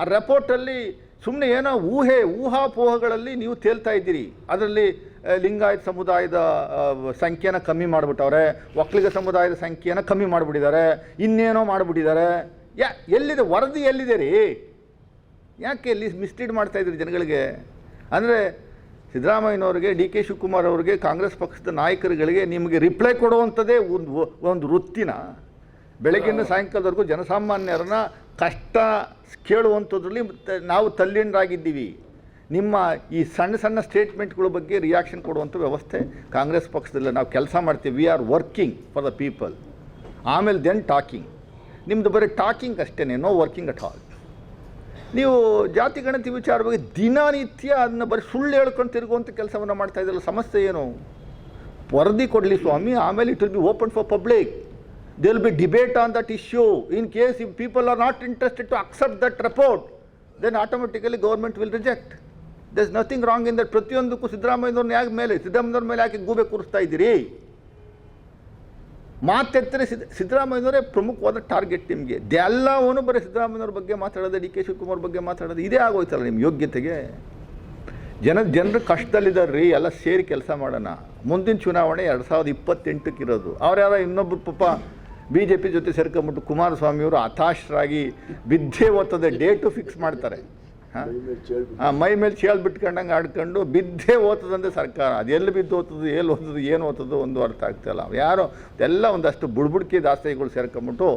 ಆ ರೆಪೋರ್ಟಲ್ಲಿ ಸುಮ್ಮನೆ ಏನೋ ಊಹೆ, ಊಹಾಪೋಹಗಳಲ್ಲಿ ನೀವು ತೇಲ್ತಾ ಇದ್ದೀರಿ. ಅದರಲ್ಲಿ ಲಿಂಗಾಯತ್ ಸಮುದಾಯದ ಸಂಖ್ಯೆನ ಕಮ್ಮಿ ಮಾಡಿಬಿಟ್ಟವ್ರೆ, ಒಕ್ಕಲಿಗ ಸಮುದಾಯದ ಸಂಖ್ಯೆನ ಕಮ್ಮಿ ಮಾಡಿಬಿಟ್ಟಿದ್ದಾರೆ, ಇನ್ನೇನೋ ಮಾಡಿಬಿಟ್ಟಿದ್ದಾರೆ. ಯಾ, ಎಲ್ಲಿದೆ, ವರದಿ ಎಲ್ಲಿದೆ ರೀ? ಯಾಕೆ ಇಲ್ಲಿ ಮಿಸ್ಲೀಡ್ ಮಾಡ್ತಾ ಇದ್ದೀರಿ ಜನಗಳಿಗೆ? ಅಂದರೆ ಸಿದ್ದರಾಮಯ್ಯನವ್ರಿಗೆ ಡಿ ಕೆ ಶಿವಕುಮಾರ್ ಅವರಿಗೆ ಕಾಂಗ್ರೆಸ್ ಪಕ್ಷದ ನಾಯಕರುಗಳಿಗೆ ನಿಮಗೆ ರಿಪ್ಲೈ ಕೊಡುವಂಥದ್ದೇ ಒಂದು ಒಂದು ವೃತ್ತಿನ. ಬೆಳಗ್ಗಿನ ಸಾಯಂಕಾಲದವರೆಗೂ ಜನಸಾಮಾನ್ಯರನ್ನ ಕಷ್ಟ ಕೇಳುವಂಥದ್ರಲ್ಲಿ ನಾವು ತಲ್ಲೀನರಾಗಿದ್ದೀವಿ. ನಿಮ್ಮ ಈ ಸಣ್ಣ ಸಣ್ಣ ಸ್ಟೇಟ್ಮೆಂಟ್ಗಳ ಬಗ್ಗೆ ರಿಯಾಕ್ಷನ್ ಕೊಡುವಂಥ ವ್ಯವಸ್ಥೆ ಕಾಂಗ್ರೆಸ್ ಪಕ್ಷದಲ್ಲಿ ನಾವು ಕೆಲಸ ಮಾಡ್ತೀವಿ. We are working for the people ಆಮೇಲೆ ದೆನ್ ಟಾಕಿಂಗ್ ನಿಮ್ಮದು ಬರೀ ಟಾಕಿಂಗ್ ಅಷ್ಟೇ ನೋ ವರ್ಕಿಂಗ್ ಅಟ್ ಆಲ್ ನೀವು ಜಾತಿ, ಗಣತಿ ವಿಚಾರ ಬಗ್ಗೆ ದಿನನಿತ್ಯ ಅದನ್ನ ಬರೀ ಸುಳ್ಳು ಹೇಳ್ಕೊಂಡು ತಿರುಗುವಂಥ ಕೆಲಸವನ್ನು ಮಾಡ್ತಾ ಇದ್ದಲ್ಲ ಸಮಸ್ಯೆ ಏನು? ವರದಿ ಕೊಡಲಿ ಸ್ವಾಮಿ, ಆಮೇಲೆ it will be open for public they will be debate on that issue in case if people are not interested to accept that report then automatically government will reject thus nothing wrong in that ಪ್ರತಿಯೊಂದಕ್ಕೂ ಸಿದ್ದರಾಮಯ್ಯವ್ರನ್ನ ಯಾಕೆ ಮೇಲೆ ಸಿದ್ದರಾಮಯ್ಯವ್ರ ಮೇಲೆ ಯಾಕೆ ಗೂಬೆ ಕೂರಿಸ್ತಾ ಇದ್ದೀರಿ? ಮಾತೆತ್ತರೆ ಸಿದ್ದ ಸಿದ್ದರಾಮಯ್ಯನವರೇ ಪ್ರಮುಖವಾದ ಟಾರ್ಗೆಟ್ ನಿಮಗೆ. ಎಲ್ಲವೂ ಬರೀ ಸಿದ್ದರಾಮಯ್ಯನವ್ರ ಬಗ್ಗೆ ಮಾತಾಡೋದು ಡಿ ಕೆ ಶಿವಕುಮಾರ್ ಬಗ್ಗೆ ಮಾತಾಡೋದು ಇದೇ ಆಗೋಯ್ತಲ್ಲ ನಿಮ್ಮ ಯೋಗ್ಯತೆಗೆ? ಜನ, ಜನರು ಕಷ್ಟದಲ್ಲಿದ್ದಾರೆ ರೀ ಎಲ್ಲ ಸೇರಿ ಕೆಲಸ ಮಾಡೋಣ. ಮುಂದಿನ ಚುನಾವಣೆ ಎರಡು ಸಾವಿರದ ಇಪ್ಪತ್ತೆಂಟಕ್ಕೆ ಇರೋದು ಅವ್ರು ಯಾರೋ ಇನ್ನೊಬ್ಬರು ಪಾಪ ಬಿ ಜೆ ಪಿ ಜೊತೆ ಸೇರ್ಕೊಂಬಿಟ್ಟು ಕುಮಾರಸ್ವಾಮಿಯವರು ಹತಾಶರಾಗಿ ಬಿದ್ದೇ ಓದ್ತದೆ ಡೇಟು ಫಿಕ್ಸ್ ಮಾಡ್ತಾರೆ. ಹಾಂ? ಮೈ ಮೇಲೆ ಚೇಳು ಬಿಟ್ಕೊಂಡಂಗೆ ಆಡ್ಕೊಂಡು ಬಿದ್ದೇ ಓದ್ತದಂತೆ ಸರ್ಕಾರ. ಅದು ಎಲ್ಲಿ ಬಿದ್ದು ಓದ್ತದೆ ಎಲ್ಲಿ ಓದ್ತದೆ ಏನು ಓದ್ತದೆ ಒಂದು ಅರ್ಥ ಆಗ್ತಾಯಿಲ್ಲ ಯಾರೋ ಎಲ್ಲ ಒಂದಷ್ಟು ಬುಡ್ಬುಡ್ಕಿ ದಾಸ್ತಾಯಿಗಳು ಸೇರ್ಕೊಂಬಿಟ್ಟು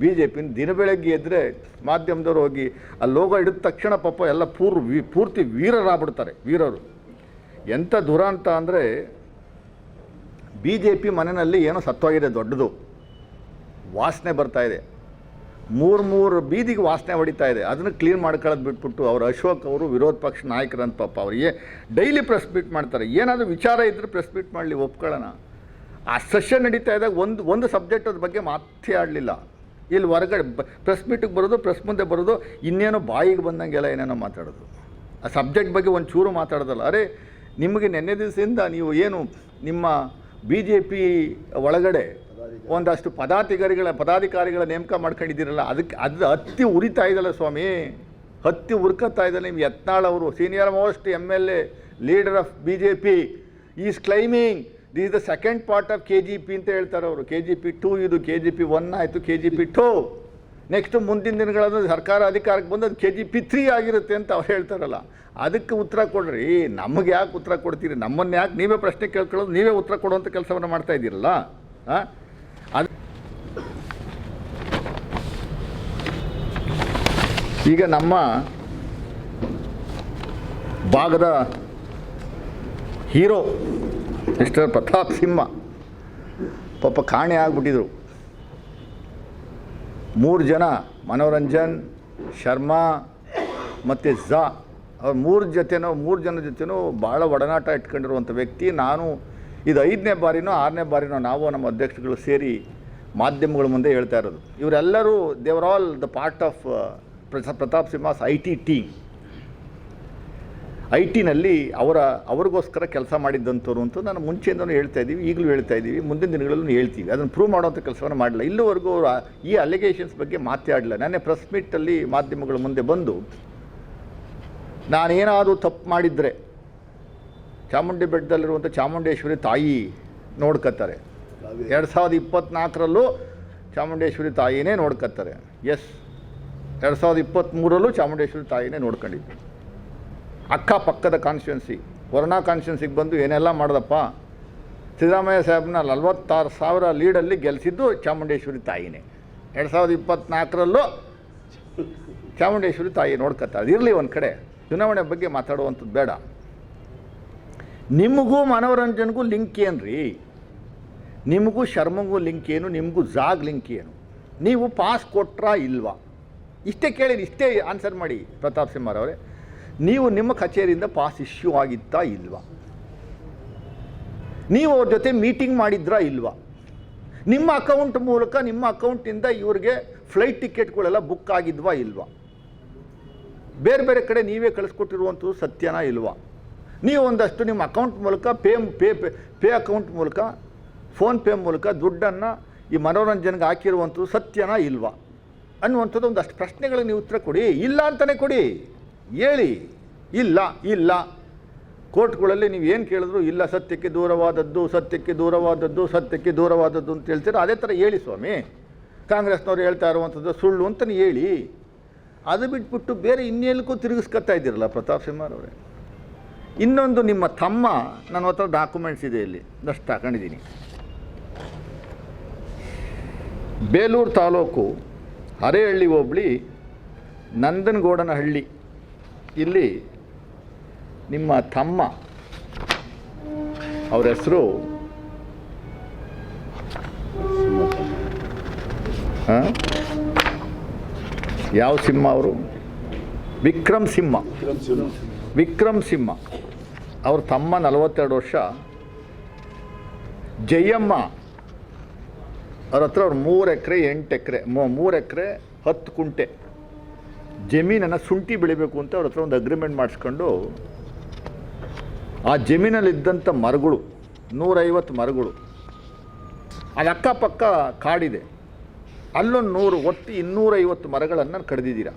ಬಿ ಜೆ ಪಿನ ದಿನ ಬೆಳಗ್ಗೆ ಎದ್ದರೆ ಮಾಧ್ಯಮದವ್ರು ಹೋಗಿ ಆ ಲೋಗೋ ಹಿಡಿದ ತಕ್ಷಣ ಪಾಪ ಎಲ್ಲ ಪೂರ್ ವಿ ಪೂರ್ತಿ ವೀರರಾಗ್ಬಿಡ್ತಾರೆ ವೀರರು. ಎಂಥ ದುರಾಂತ ಅಂದರೆ ಬಿ ಜೆ ಪಿ ಮನೆಯಲ್ಲಿ ಏನೋ ಸತ್ತೋಗಿದೆ ದೊಡ್ಡದು. ವಾಸನೆ ಬರ್ತಾ ಇದೆ. ಮೂರು ಮೂರು ಬೀದಿಗೆ ವಾಸನೆ ಹೊಡಿತಾ ಇದೆ. ಅದನ್ನು ಕ್ಲೀನ್ ಮಾಡ್ಕೊಳ್ಳೋದು ಬಿಟ್ಬಿಟ್ಟು ಅವರು ಅಶೋಕ್ ಅವರು ವಿರೋಧ ಪಕ್ಷ ನಾಯಕರಂತ ಪಾಪ ಅವರಿಗೆ ಡೈಲಿ ಪ್ರೆಸ್ ಮೀಟ್ ಮಾಡ್ತಾರೆ. ಏನಾದರೂ ವಿಚಾರ ಇದ್ದರೆ ಪ್ರೆಸ್ ಮೀಟ್ ಮಾಡಲಿ, ಒಪ್ಕೊಳ್ಳೋಣ. ಆ ಸೆಷನ್ ನಡೀತಾ ಇದ್ದಾಗ ಒಂದು ಒಂದು ಸಬ್ಜೆಕ್ಟ್ ಅದ್ರ ಬಗ್ಗೆ ಮಾತೇ ಆಡಲಿಲ್ಲ. ಇಲ್ಲಿ ಹೊರಗಡೆ ಪ್ರೆಸ್ ಮೀಟಿಗೆ ಬರೋದು ಪ್ರೆಸ್ ಮುಂದೆ ಬರೋದು, ಇನ್ನೇನೋ ಬಾಯಿಗೆ ಬಂದಂಗೆಲ್ಲ ಏನೇನೋ ಮಾತಾಡೋದು. ಆ ಸಬ್ಜೆಕ್ಟ್ ಬಗ್ಗೆ ಒಂದು ಚೂರು ಮಾತಾಡೋದಲ್ಲ. ಅರೆ, ನಿಮಗೆ ನೆನ್ನೆ ದಿವಸದಿಂದ ನೀವು ಏನು ನಿಮ್ಮ ಬಿ ಜೆ ಪಿ ಒಳಗಡೆ ಒಂದಷ್ಟು ಪದಾಧಿಕಾರಿಗಳ ಪದಾಧಿಕಾರಿಗಳ ನೇಮಕ ಮಾಡ್ಕೊಂಡಿದ್ದೀರಲ್ಲ, ಅದಕ್ಕೆ ಅದು ಹತ್ತಿ ಉರಿತಾ ಇದಲ್ಲ ಸ್ವಾಮಿ? ಹತ್ತಿ ಉರ್ಕತ್ತಾ ಇದ್ದಲ್ಲ ನಿಮ್ಮ ಯತ್ನಾಳ್ ಅವರು. Senior most M L A leader of B J P is claiming this the second part of K G P ಅಂತ ಹೇಳ್ತಾರೆ ಅವರು. ಕೆ ಜಿ ಪಿ ಟೂ ಇದು ಕೆ ಜಿ ಪಿ ಒನ್ ಆಯಿತು K G P two next ಮುಂದಿನ ದಿನಗಳಲ್ಲಿ ಸರ್ಕಾರ ಅಧಿಕಾರಕ್ಕೆ ಬಂದು ಅದು ಕೆ ಜಿ ಪಿ ತ್ರೀ ಆಗಿರುತ್ತೆ ಅಂತ ಅವ್ರು ಹೇಳ್ತಾರಲ್ಲ. ಅದಕ್ಕೆ ಉತ್ತರ ಕೊಡ್ರಿ. ನಮಗೆ ಯಾಕೆ ಉತ್ತರ ಕೊಡ್ತೀರಿ? ನಮ್ಮನ್ನು ಯಾಕೆ ನೀವೇ ಪ್ರಶ್ನೆ ಕೇಳ್ಕೊಳ್ಳೋದು, ನೀವೇ ಉತ್ತರ ಕೊಡುವಂಥ ಕೆಲಸವನ್ನು ಮಾಡ್ತಾ ಇದ್ದೀರಲ್ಲ? ಹಾಂ ಅದು ಈಗ ನಮ್ಮ ಭಾಗದ ಹೀರೋ ಮಿಸ್ಟರ್ ಪ್ರತಾಪ್ ಸಿಂಹ ಪಾಪ ಕಾಣೆ ಆಗಿಬಿಟ್ಟಿದ್ರು. ಮೂರು ಜನ, ಮನೋರಂಜನ್, ಶರ್ಮಾ ಮತ್ತು ಝಾ. ಅವ್ರ ಮೂರು ಜೊತೆನೋ, ಮೂರು ಜನ ಜೊತೆನೂ ಭಾಳ ಒಡನಾಟ ಇಟ್ಕೊಂಡಿರುವಂಥ ವ್ಯಕ್ತಿ. ನಾನು ಇದು ಐದನೇ ಬಾರಿನೋ, ಆರನೇ ಬಾರಿನೋ ನಾವು ನಮ್ಮ ಅಧ್ಯಕ್ಷಗಳು ಸೇರಿ ಮಾಧ್ಯಮಗಳ ಮುಂದೆ ಹೇಳ್ತಾ ಇರೋದು. ಇವರೆಲ್ಲರೂ they're all the part of Pratap Simha's I T team. I ಟಿನಲ್ಲಿ ಅವರ ಅವ್ರಿಗೋಸ್ಕರ ಕೆಲಸ ಮಾಡಿದ್ದಂಥವ್ರು ಅಂತ ನಾನು ಮುಂಚೆಯಿಂದನೂ ಹೇಳ್ತಾ ಇದ್ದೀವಿ ಈಗಲೂ ಹೇಳ್ತಾ ಇದ್ದೀವಿ ಮುಂದಿನ ದಿನಗಳಲ್ಲೂ ಹೇಳ್ತೀವಿ. ಅದನ್ನು ಪ್ರೂವ್ ಮಾಡುವಂಥ ಕೆಲಸವನ್ನು ಮಾಡಲಿಲ್ಲ. ಇಲ್ಲಿವರೆಗೂ ಅವರು ಈ ಅಲಿಗೇಷನ್ಸ್ ಬಗ್ಗೆ ಮಾತಾಡಲಿಲ್ಲ. ನಾನೇ ಪ್ರೆಸ್ ಮೀಟಲ್ಲಿ ಮಾಧ್ಯಮಗಳ ಮುಂದೆ ಬಂದು ನಾನೇನಾದರೂ ತಪ್ಪು ಮಾಡಿದರೆ ಚಾಮುಂಡಿ ಬೆಟ್ಟದಲ್ಲಿರುವಂಥ ಚಾಮುಂಡೇಶ್ವರಿ ತಾಯಿ ನೋಡ್ಕೊತಾರೆ ಎರಡು ಸಾವಿರದ ಇಪ್ಪತ್ತ್ನಾಲ್ಕರಲ್ಲೂ ಚಾಮುಂಡೇಶ್ವರಿ ತಾಯಿನೇ ನೋಡ್ಕೊತಾರೆ ಎಸ್ ಎರಡು ಸಾವಿರದ ಇಪ್ಪತ್ತ್ಮೂರಲ್ಲೂ ಚಾಮುಂಡೇಶ್ವರಿ ತಾಯಿನೇ ನೋಡ್ಕೊಂಡಿದ್ದೆ. ಅಕ್ಕಪಕ್ಕದ ಕಾನ್ಸ್ಟಿಟ್ಯೂನ್ಸಿ ವರ್ಣಾ ಕಾನ್ಸ್ಟಿಟ್ಯೂನ್ಸಿಗೆ ಬಂದು ಏನೆಲ್ಲ ಮಾಡಿದಪ್ಪ? ಸಿದ್ದರಾಮಯ್ಯ ಸಾಹೇಬ್ನ ನಲ್ವತ್ತಾರು ಸಾವಿರ ಲೀಡಲ್ಲಿ ಗೆಲ್ಲಿಸಿದ್ದು ಚಾಮುಂಡೇಶ್ವರಿ ತಾಯಿನೇ. ಎರಡು ಸಾವಿರದ ಇಪ್ಪತ್ತ್ನಾಲ್ಕರಲ್ಲೂ ಚಾಮುಂಡೇಶ್ವರಿ ತಾಯಿ ನೋಡ್ಕೊತಾರೆ ಇರಲಿ ಒಂದು ಕಡೆ, ಚುನಾವಣೆ ಬಗ್ಗೆ ಮಾತಾಡುವಂಥದ್ದು ಬೇಡ. ನಿಮಗೂ ಮನೋರಂಜನೆಗೂ ಲಿಂಕ್ ಏನ್ರಿ? ನಿಮಗೂ ಶರ್ಮಗೂ ಲಿಂಕ್ ಏನು, ನಿಮಗೂ ಜಾಗ್ ಲಿಂಕ್ ಏನು? ನೀವು ಪಾಸ್ ಕೊಟ್ರಾ ಇಲ್ವಾ? ಇಷ್ಟೇ ಕೇಳಿ ಇಷ್ಟೇ ಆನ್ಸರ್ ಮಾಡಿ ಪ್ರತಾಪ್ ಸಿಂಹರವರೇ ನೀವು ನಿಮ್ಮ ಕಚೇರಿಯಿಂದ ಪಾಸ್ ಇಶ್ಯೂ ಆಗಿತ್ತಾ ಇಲ್ವಾ? ನೀವು ಅವ್ರ ಜೊತೆ ಮೀಟಿಂಗ್ ಮಾಡಿದ್ರಾ ಇಲ್ವಾ? ನಿಮ್ಮ ಅಕೌಂಟ್ ಮೂಲಕ ನಿಮ್ಮ ಅಕೌಂಟಿಂದ ಇವ್ರಿಗೆ ಫ್ಲೈಟ್ ಟಿಕೆಟ್ಗಳೆಲ್ಲ ಬುಕ್ ಆಗಿದ್ವಾ ಇಲ್ವಾ? ಬೇರೆ ಬೇರೆ ಕಡೆ ನೀವೇ ಕಳಿಸ್ಕೊಟ್ಟಿರುವಂಥದ್ದು ಸತ್ಯನಾ ಇಲ್ವಾ? ನೀವು ಒಂದಷ್ಟು ನಿಮ್ಮ ಅಕೌಂಟ್ ಮೂಲಕ ಪೇ ಪೇ ಪೇ ಅಕೌಂಟ್ ಮೂಲಕ ಫೋನ್ಪೇ ಮೂಲಕ ದುಡ್ಡನ್ನು ಈ ಮನೋರಂಜನೆಗೆ ಹಾಕಿರುವಂಥದ್ದು ಸತ್ಯನಾ ಇಲ್ವಾ? ಅನ್ನುವಂಥದ್ದು ಒಂದಷ್ಟು ಪ್ರಶ್ನೆಗಳಿಗೆ ನೀವು ಉತ್ತರ ಕೊಡಿ. ಇಲ್ಲ ಅಂತಲೇ ಕೊಡಿ. ಹೇಳಿ. ಇಲ್ಲ ಇಲ್ಲ. ಕೋರ್ಟ್ಗಳಲ್ಲಿ ನೀವು ಏನು ಕೇಳಿದ್ರು, ಇಲ್ಲ, ಸತ್ಯಕ್ಕೆ ದೂರವಾದದ್ದು ಸತ್ಯಕ್ಕೆ ದೂರವಾದದ್ದು ಸತ್ಯಕ್ಕೆ ದೂರವಾದದ್ದು ಅಂತ ಹೇಳ್ತೀರ? ಅದೇ ಥರ ಹೇಳಿ ಸ್ವಾಮಿ. ಕಾಂಗ್ರೆಸ್ನವ್ರು ಹೇಳ್ತಾ ಇರುವಂಥದ್ದು ಸುಳ್ಳು ಅಂತಲೇ ಹೇಳಿ. ಅದು ಬಿಟ್ಬಿಟ್ಟು ಬೇರೆ ಇನ್ನೆಲ್ಲಕ್ಕೂ ತಿರುಗಿಸ್ಕೊತಾ ಇದ್ದೀರಲ್ಲ ಪ್ರತಾಪ್ ಸಿಂಹರವರೇ ಇನ್ನೊಂದು ನಿಮ್ಮ ತಮ್ಮ, ನನ್ನ ಹತ್ರ ಡಾಕ್ಯುಮೆಂಟ್ಸ್ ಇದೆ ಇಲ್ಲಿ. ಅಷ್ಟು ತಗೊಂಡಿದ್ದೀನಿ ಬೇಲೂರು ತಾಲೂಕು ಹರೇಹಳ್ಳಿ ಹೋಬಳಿ, ನಂದನಗೌಡನಹಳ್ಳಿ. ಇಲ್ಲಿ ನಿಮ್ಮ ತಮ್ಮ ಅವ್ರ ಹೆಸರು? ಯಾವ ಸಿಂಹ ಅವರು? ವಿಕ್ರಮ್ ಸಿಂಹ. ವಿಕ್ರಮ್ ಸಿಂಹ. ಅವ್ರ ತಮ್ಮ ನಲವತ್ತೆರಡು ವರ್ಷ. ಜಯಮ್ಮ ಅವ್ರ ಹತ್ರ ಅವ್ರು ಮೂರು ಎಕರೆ, ಎಂಟು ಎಕರೆ ಮೂರು ಎಕರೆ, ಹತ್ತು ಕುಂಟೆ ಜಮೀನನ್ನು ಶುಂಠಿ ಬೆಳಿಬೇಕು ಅಂತ ಅವ್ರ ಹತ್ರ ಒಂದು ಅಗ್ರಿಮೆಂಟ್ ಮಾಡಿಸ್ಕೊಂಡು ಆ ಜಮೀನಲ್ಲಿದ್ದಂಥ ಮರಗಳು, ನೂರೈವತ್ತು ಮರಗಳು ಅದು ಅಕ್ಕಪಕ್ಕ ಕಾಡಿದೆ. ಅಲ್ಲೊಂದು ನೂರು, ಒಟ್ಟು ಇನ್ನೂರೈವತ್ತು ಮರಗಳನ್ನು ಕಡ್ದಿದ್ದೀರ?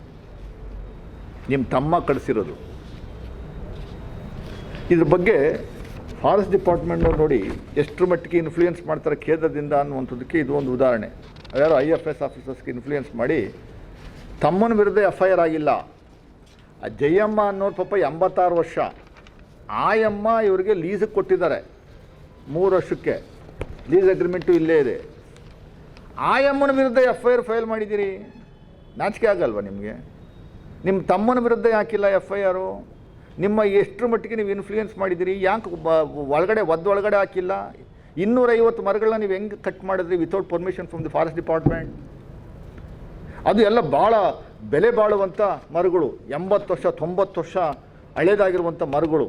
ನಿಮ್ಮ ತಮ್ಮ ಕಡಿಸಿರೋದು ಇದ್ರ ಬಗ್ಗೆ ಫಾರೆಸ್ಟ್ ಡಿಪಾರ್ಟ್ಮೆಂಟ್ನವ್ರು ನೋಡಿ ಎಷ್ಟರ ಮಟ್ಟಿಗೆ ಇನ್ಫ್ಲೂಯೆನ್ಸ್ ಮಾಡ್ತಾರೆ ಖೇದದಿಂದ ಅನ್ನುವಂಥದ್ದಕ್ಕೆ ಇದು ಒಂದು ಉದಾಹರಣೆ. ಯಾರು ಐ ಎಫ್ ಎಸ್ ಆಫೀಸರ್ಸ್ಗೆ ಇನ್ಫ್ಲೂಯೆನ್ಸ್ ಮಾಡಿ ತಮ್ಮನ ವಿರುದ್ಧ ಎಫ್ ಐ ಆರ್ ಆಗಿಲ್ಲ. ಆ ಜಯಮ್ಮ ಅನ್ನೋರು ಪಾಪ ಎಂಬತ್ತಾರು ವರ್ಷ. ಆಯಮ್ಮ ಇವರಿಗೆ ಲೀಸಿಗೆ ಕೊಟ್ಟಿದ್ದಾರೆ. ಮೂರು ವರ್ಷಕ್ಕೆ. ಲೀಸ್ ಅಗ್ರಿಮೆಂಟು ಇಲ್ಲೇ ಇದೆ. ಆಯಮ್ಮನ ವಿರುದ್ಧ ಎಫ್ ಐ ಆರ್ ಫೈಲ್ ಮಾಡಿದ್ದೀರಿ? ನಾಚಿಕೆ ಆಗಲ್ವಾ ನಿಮಗೆ? ನಿಮ್ಮ ತಮ್ಮನ ವಿರುದ್ಧ ಯಾಕಿಲ್ಲ ಎಫ್ ಐ ಆರು ನಿಮ್ಮ ಎಷ್ಟರ ಮಟ್ಟಿಗೆ ನೀವು ಇನ್ಫ್ಲೂಯೆನ್ಸ್ ಮಾಡಿದ್ದೀರಿ? ಯಾಕೆ ಒಳಗಡೆ, ಒದ್ದು ಒಳಗಡೆ ಹಾಕಿಲ್ಲ? ಇನ್ನೂರೈವತ್ತು ಮರಗಳನ್ನ ನೀವು ಹೆಂಗೆ ಕಟ್ ಮಾಡಿದ್ರಿ without permission from the forest department ಅದು ಎಲ್ಲ ಭಾಳ ಬೆಲೆ ಬಾಳುವಂಥ ಮರಗಳು, ಎಂಬತ್ತು ವರ್ಷ, ತೊಂಬತ್ತು ವರ್ಷ ಹಳೇದಾಗಿರುವಂಥ ಮರಗಳು.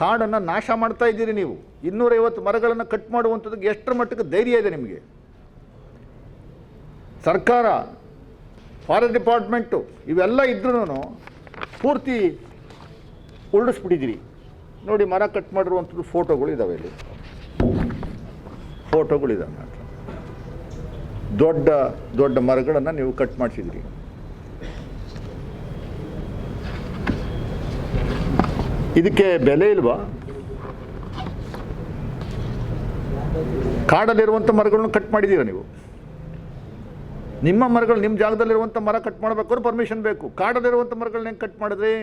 ಕಾಡನ್ನು ನಾಶ ಮಾಡ್ತಾ ಇದ್ದೀರಿ ನೀವು. ಇನ್ನೂರೈವತ್ತು ಮರಗಳನ್ನು ಕಟ್ ಮಾಡುವಂಥದ್ದಕ್ಕೆ ಎಷ್ಟರ ಮಟ್ಟಕ್ಕೆ ಧೈರ್ಯ ಇದೆ ನಿಮಗೆ? ಸರ್ಕಾರ ಫಾರೆಸ್ಟ್ ಡಿಪಾರ್ಟ್ಮೆಂಟು ಇವೆಲ್ಲ ಇದ್ರೂ ಪೂರ್ತಿ ಉರುಳಿಸ್ಬಿಟ್ಟಿದ್ದೀರಿ ನೋಡಿ, ಮರ ಕಟ್ ಮಾಡಿರುವಂಥದ್ದು ಫೋಟೋಗಳು ಇದಾವೆ ಇಲ್ಲಿ. ಫೋಟೋಗಳಿದಾವೆ ಮಾತ್ರ. ದೊಡ್ಡ ದೊಡ್ಡ ಮರಗಳನ್ನು ನೀವು ಕಟ್ ಮಾಡಿಸಿದ್ರಿ. ಇದಕ್ಕೆ ಬೆಲೆ ಇಲ್ವಾ? ಕಾಡಲ್ಲಿರುವಂಥ ಮರಗಳನ್ನು ಕಟ್ ಮಾಡಿದ್ದೀರಾ ನೀವು? ನಿಮ್ಮ ಮರಗಳು ನಿಮ್ಮ ಜಾಗದಲ್ಲಿರುವಂಥ ಮರ ಕಟ್ ಮಾಡಬೇಕಾದ್ರೂ ಪರ್ಮಿಷನ್ ಬೇಕು. ಕಾಡಲ್ಲಿರುವಂಥ ಮರಗಳನ್ನ ಹೆಂಗೆ ಕಟ್ ಮಾಡಿದ್ರಿ?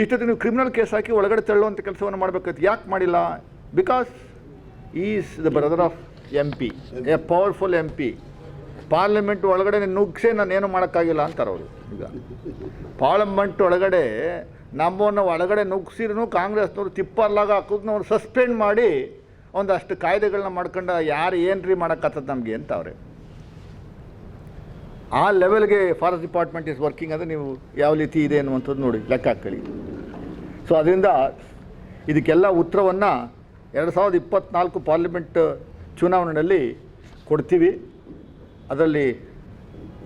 ಇಷ್ಟೊತ್ತಿಗೆ ನೀವು ಕ್ರಿಮಿನಲ್ ಕೇಸ್ ಹಾಕಿ ಒಳಗಡೆ ತಳ್ಳುವಂಥ ಕೆಲಸವನ್ನು ಮಾಡಬೇಕಾಯ್ತು ಯಾಕೆ ಮಾಡಿಲ್ಲ? Because is the brother of M P a powerful M P parliament ಒಳಗಡೆ ನುಗ್ಸೆ ನಾನು ಏನು ಮಾಡೋಕ್ಕಾಗಿಲ್ಲ ಅಂತಾರೆ ಅವರು. ಈಗ ಪಾರ್ಲಿಮೆಂಟ್ ಒಳಗಡೆ ನಮ್ಮನ್ನು ಒಳಗಡೆ ನುಗ್ಸಿರೂ ಕಾಂಗ್ರೆಸ್ನವ್ರು ತಿಪ್ಪರ್ಲಾಗ ಹಾಕಿದ್ನ ಅವ್ರು ಸಸ್ಪೆಂಡ್ ಮಾಡಿ ಒಂದಷ್ಟು ಕಾಯ್ದೆಗಳನ್ನ ಮಾಡ್ಕೊಂಡು ಯಾರು ಏನ್ರಿ ಮಾಡೋಕ್ಕತ್ತದ ನಮಗೆ ಅಂತ ಅವ್ರೆ. ಆ ಲೆವೆಲ್ಗೆ ಫಾರೆಸ್ಟ್ ಡಿಪಾರ್ಟ್ಮೆಂಟ್ ಇಸ್ ವರ್ಕಿಂಗ್ ಅಂದರೆ ನೀವು ಯಾವ ರೀತಿ ಇದೆ ಅನ್ನುವಂಥದ್ದು ನೋಡಿ, ಲೆಕ್ಕ ಹಾಕೊಳ್ಳಿ ಸೊ ಅದರಿಂದ ಇದಕ್ಕೆಲ್ಲ ಉತ್ತರವನ್ನು ಎರಡು ಸಾವಿರದ ಇಪ್ಪತ್ತ್ನಾಲ್ಕು ಪಾರ್ಲಿಮೆಂಟ್ ಚುನಾವಣೆಯಲ್ಲಿ ಕೊಡ್ತೀವಿ. ಅದರಲ್ಲಿ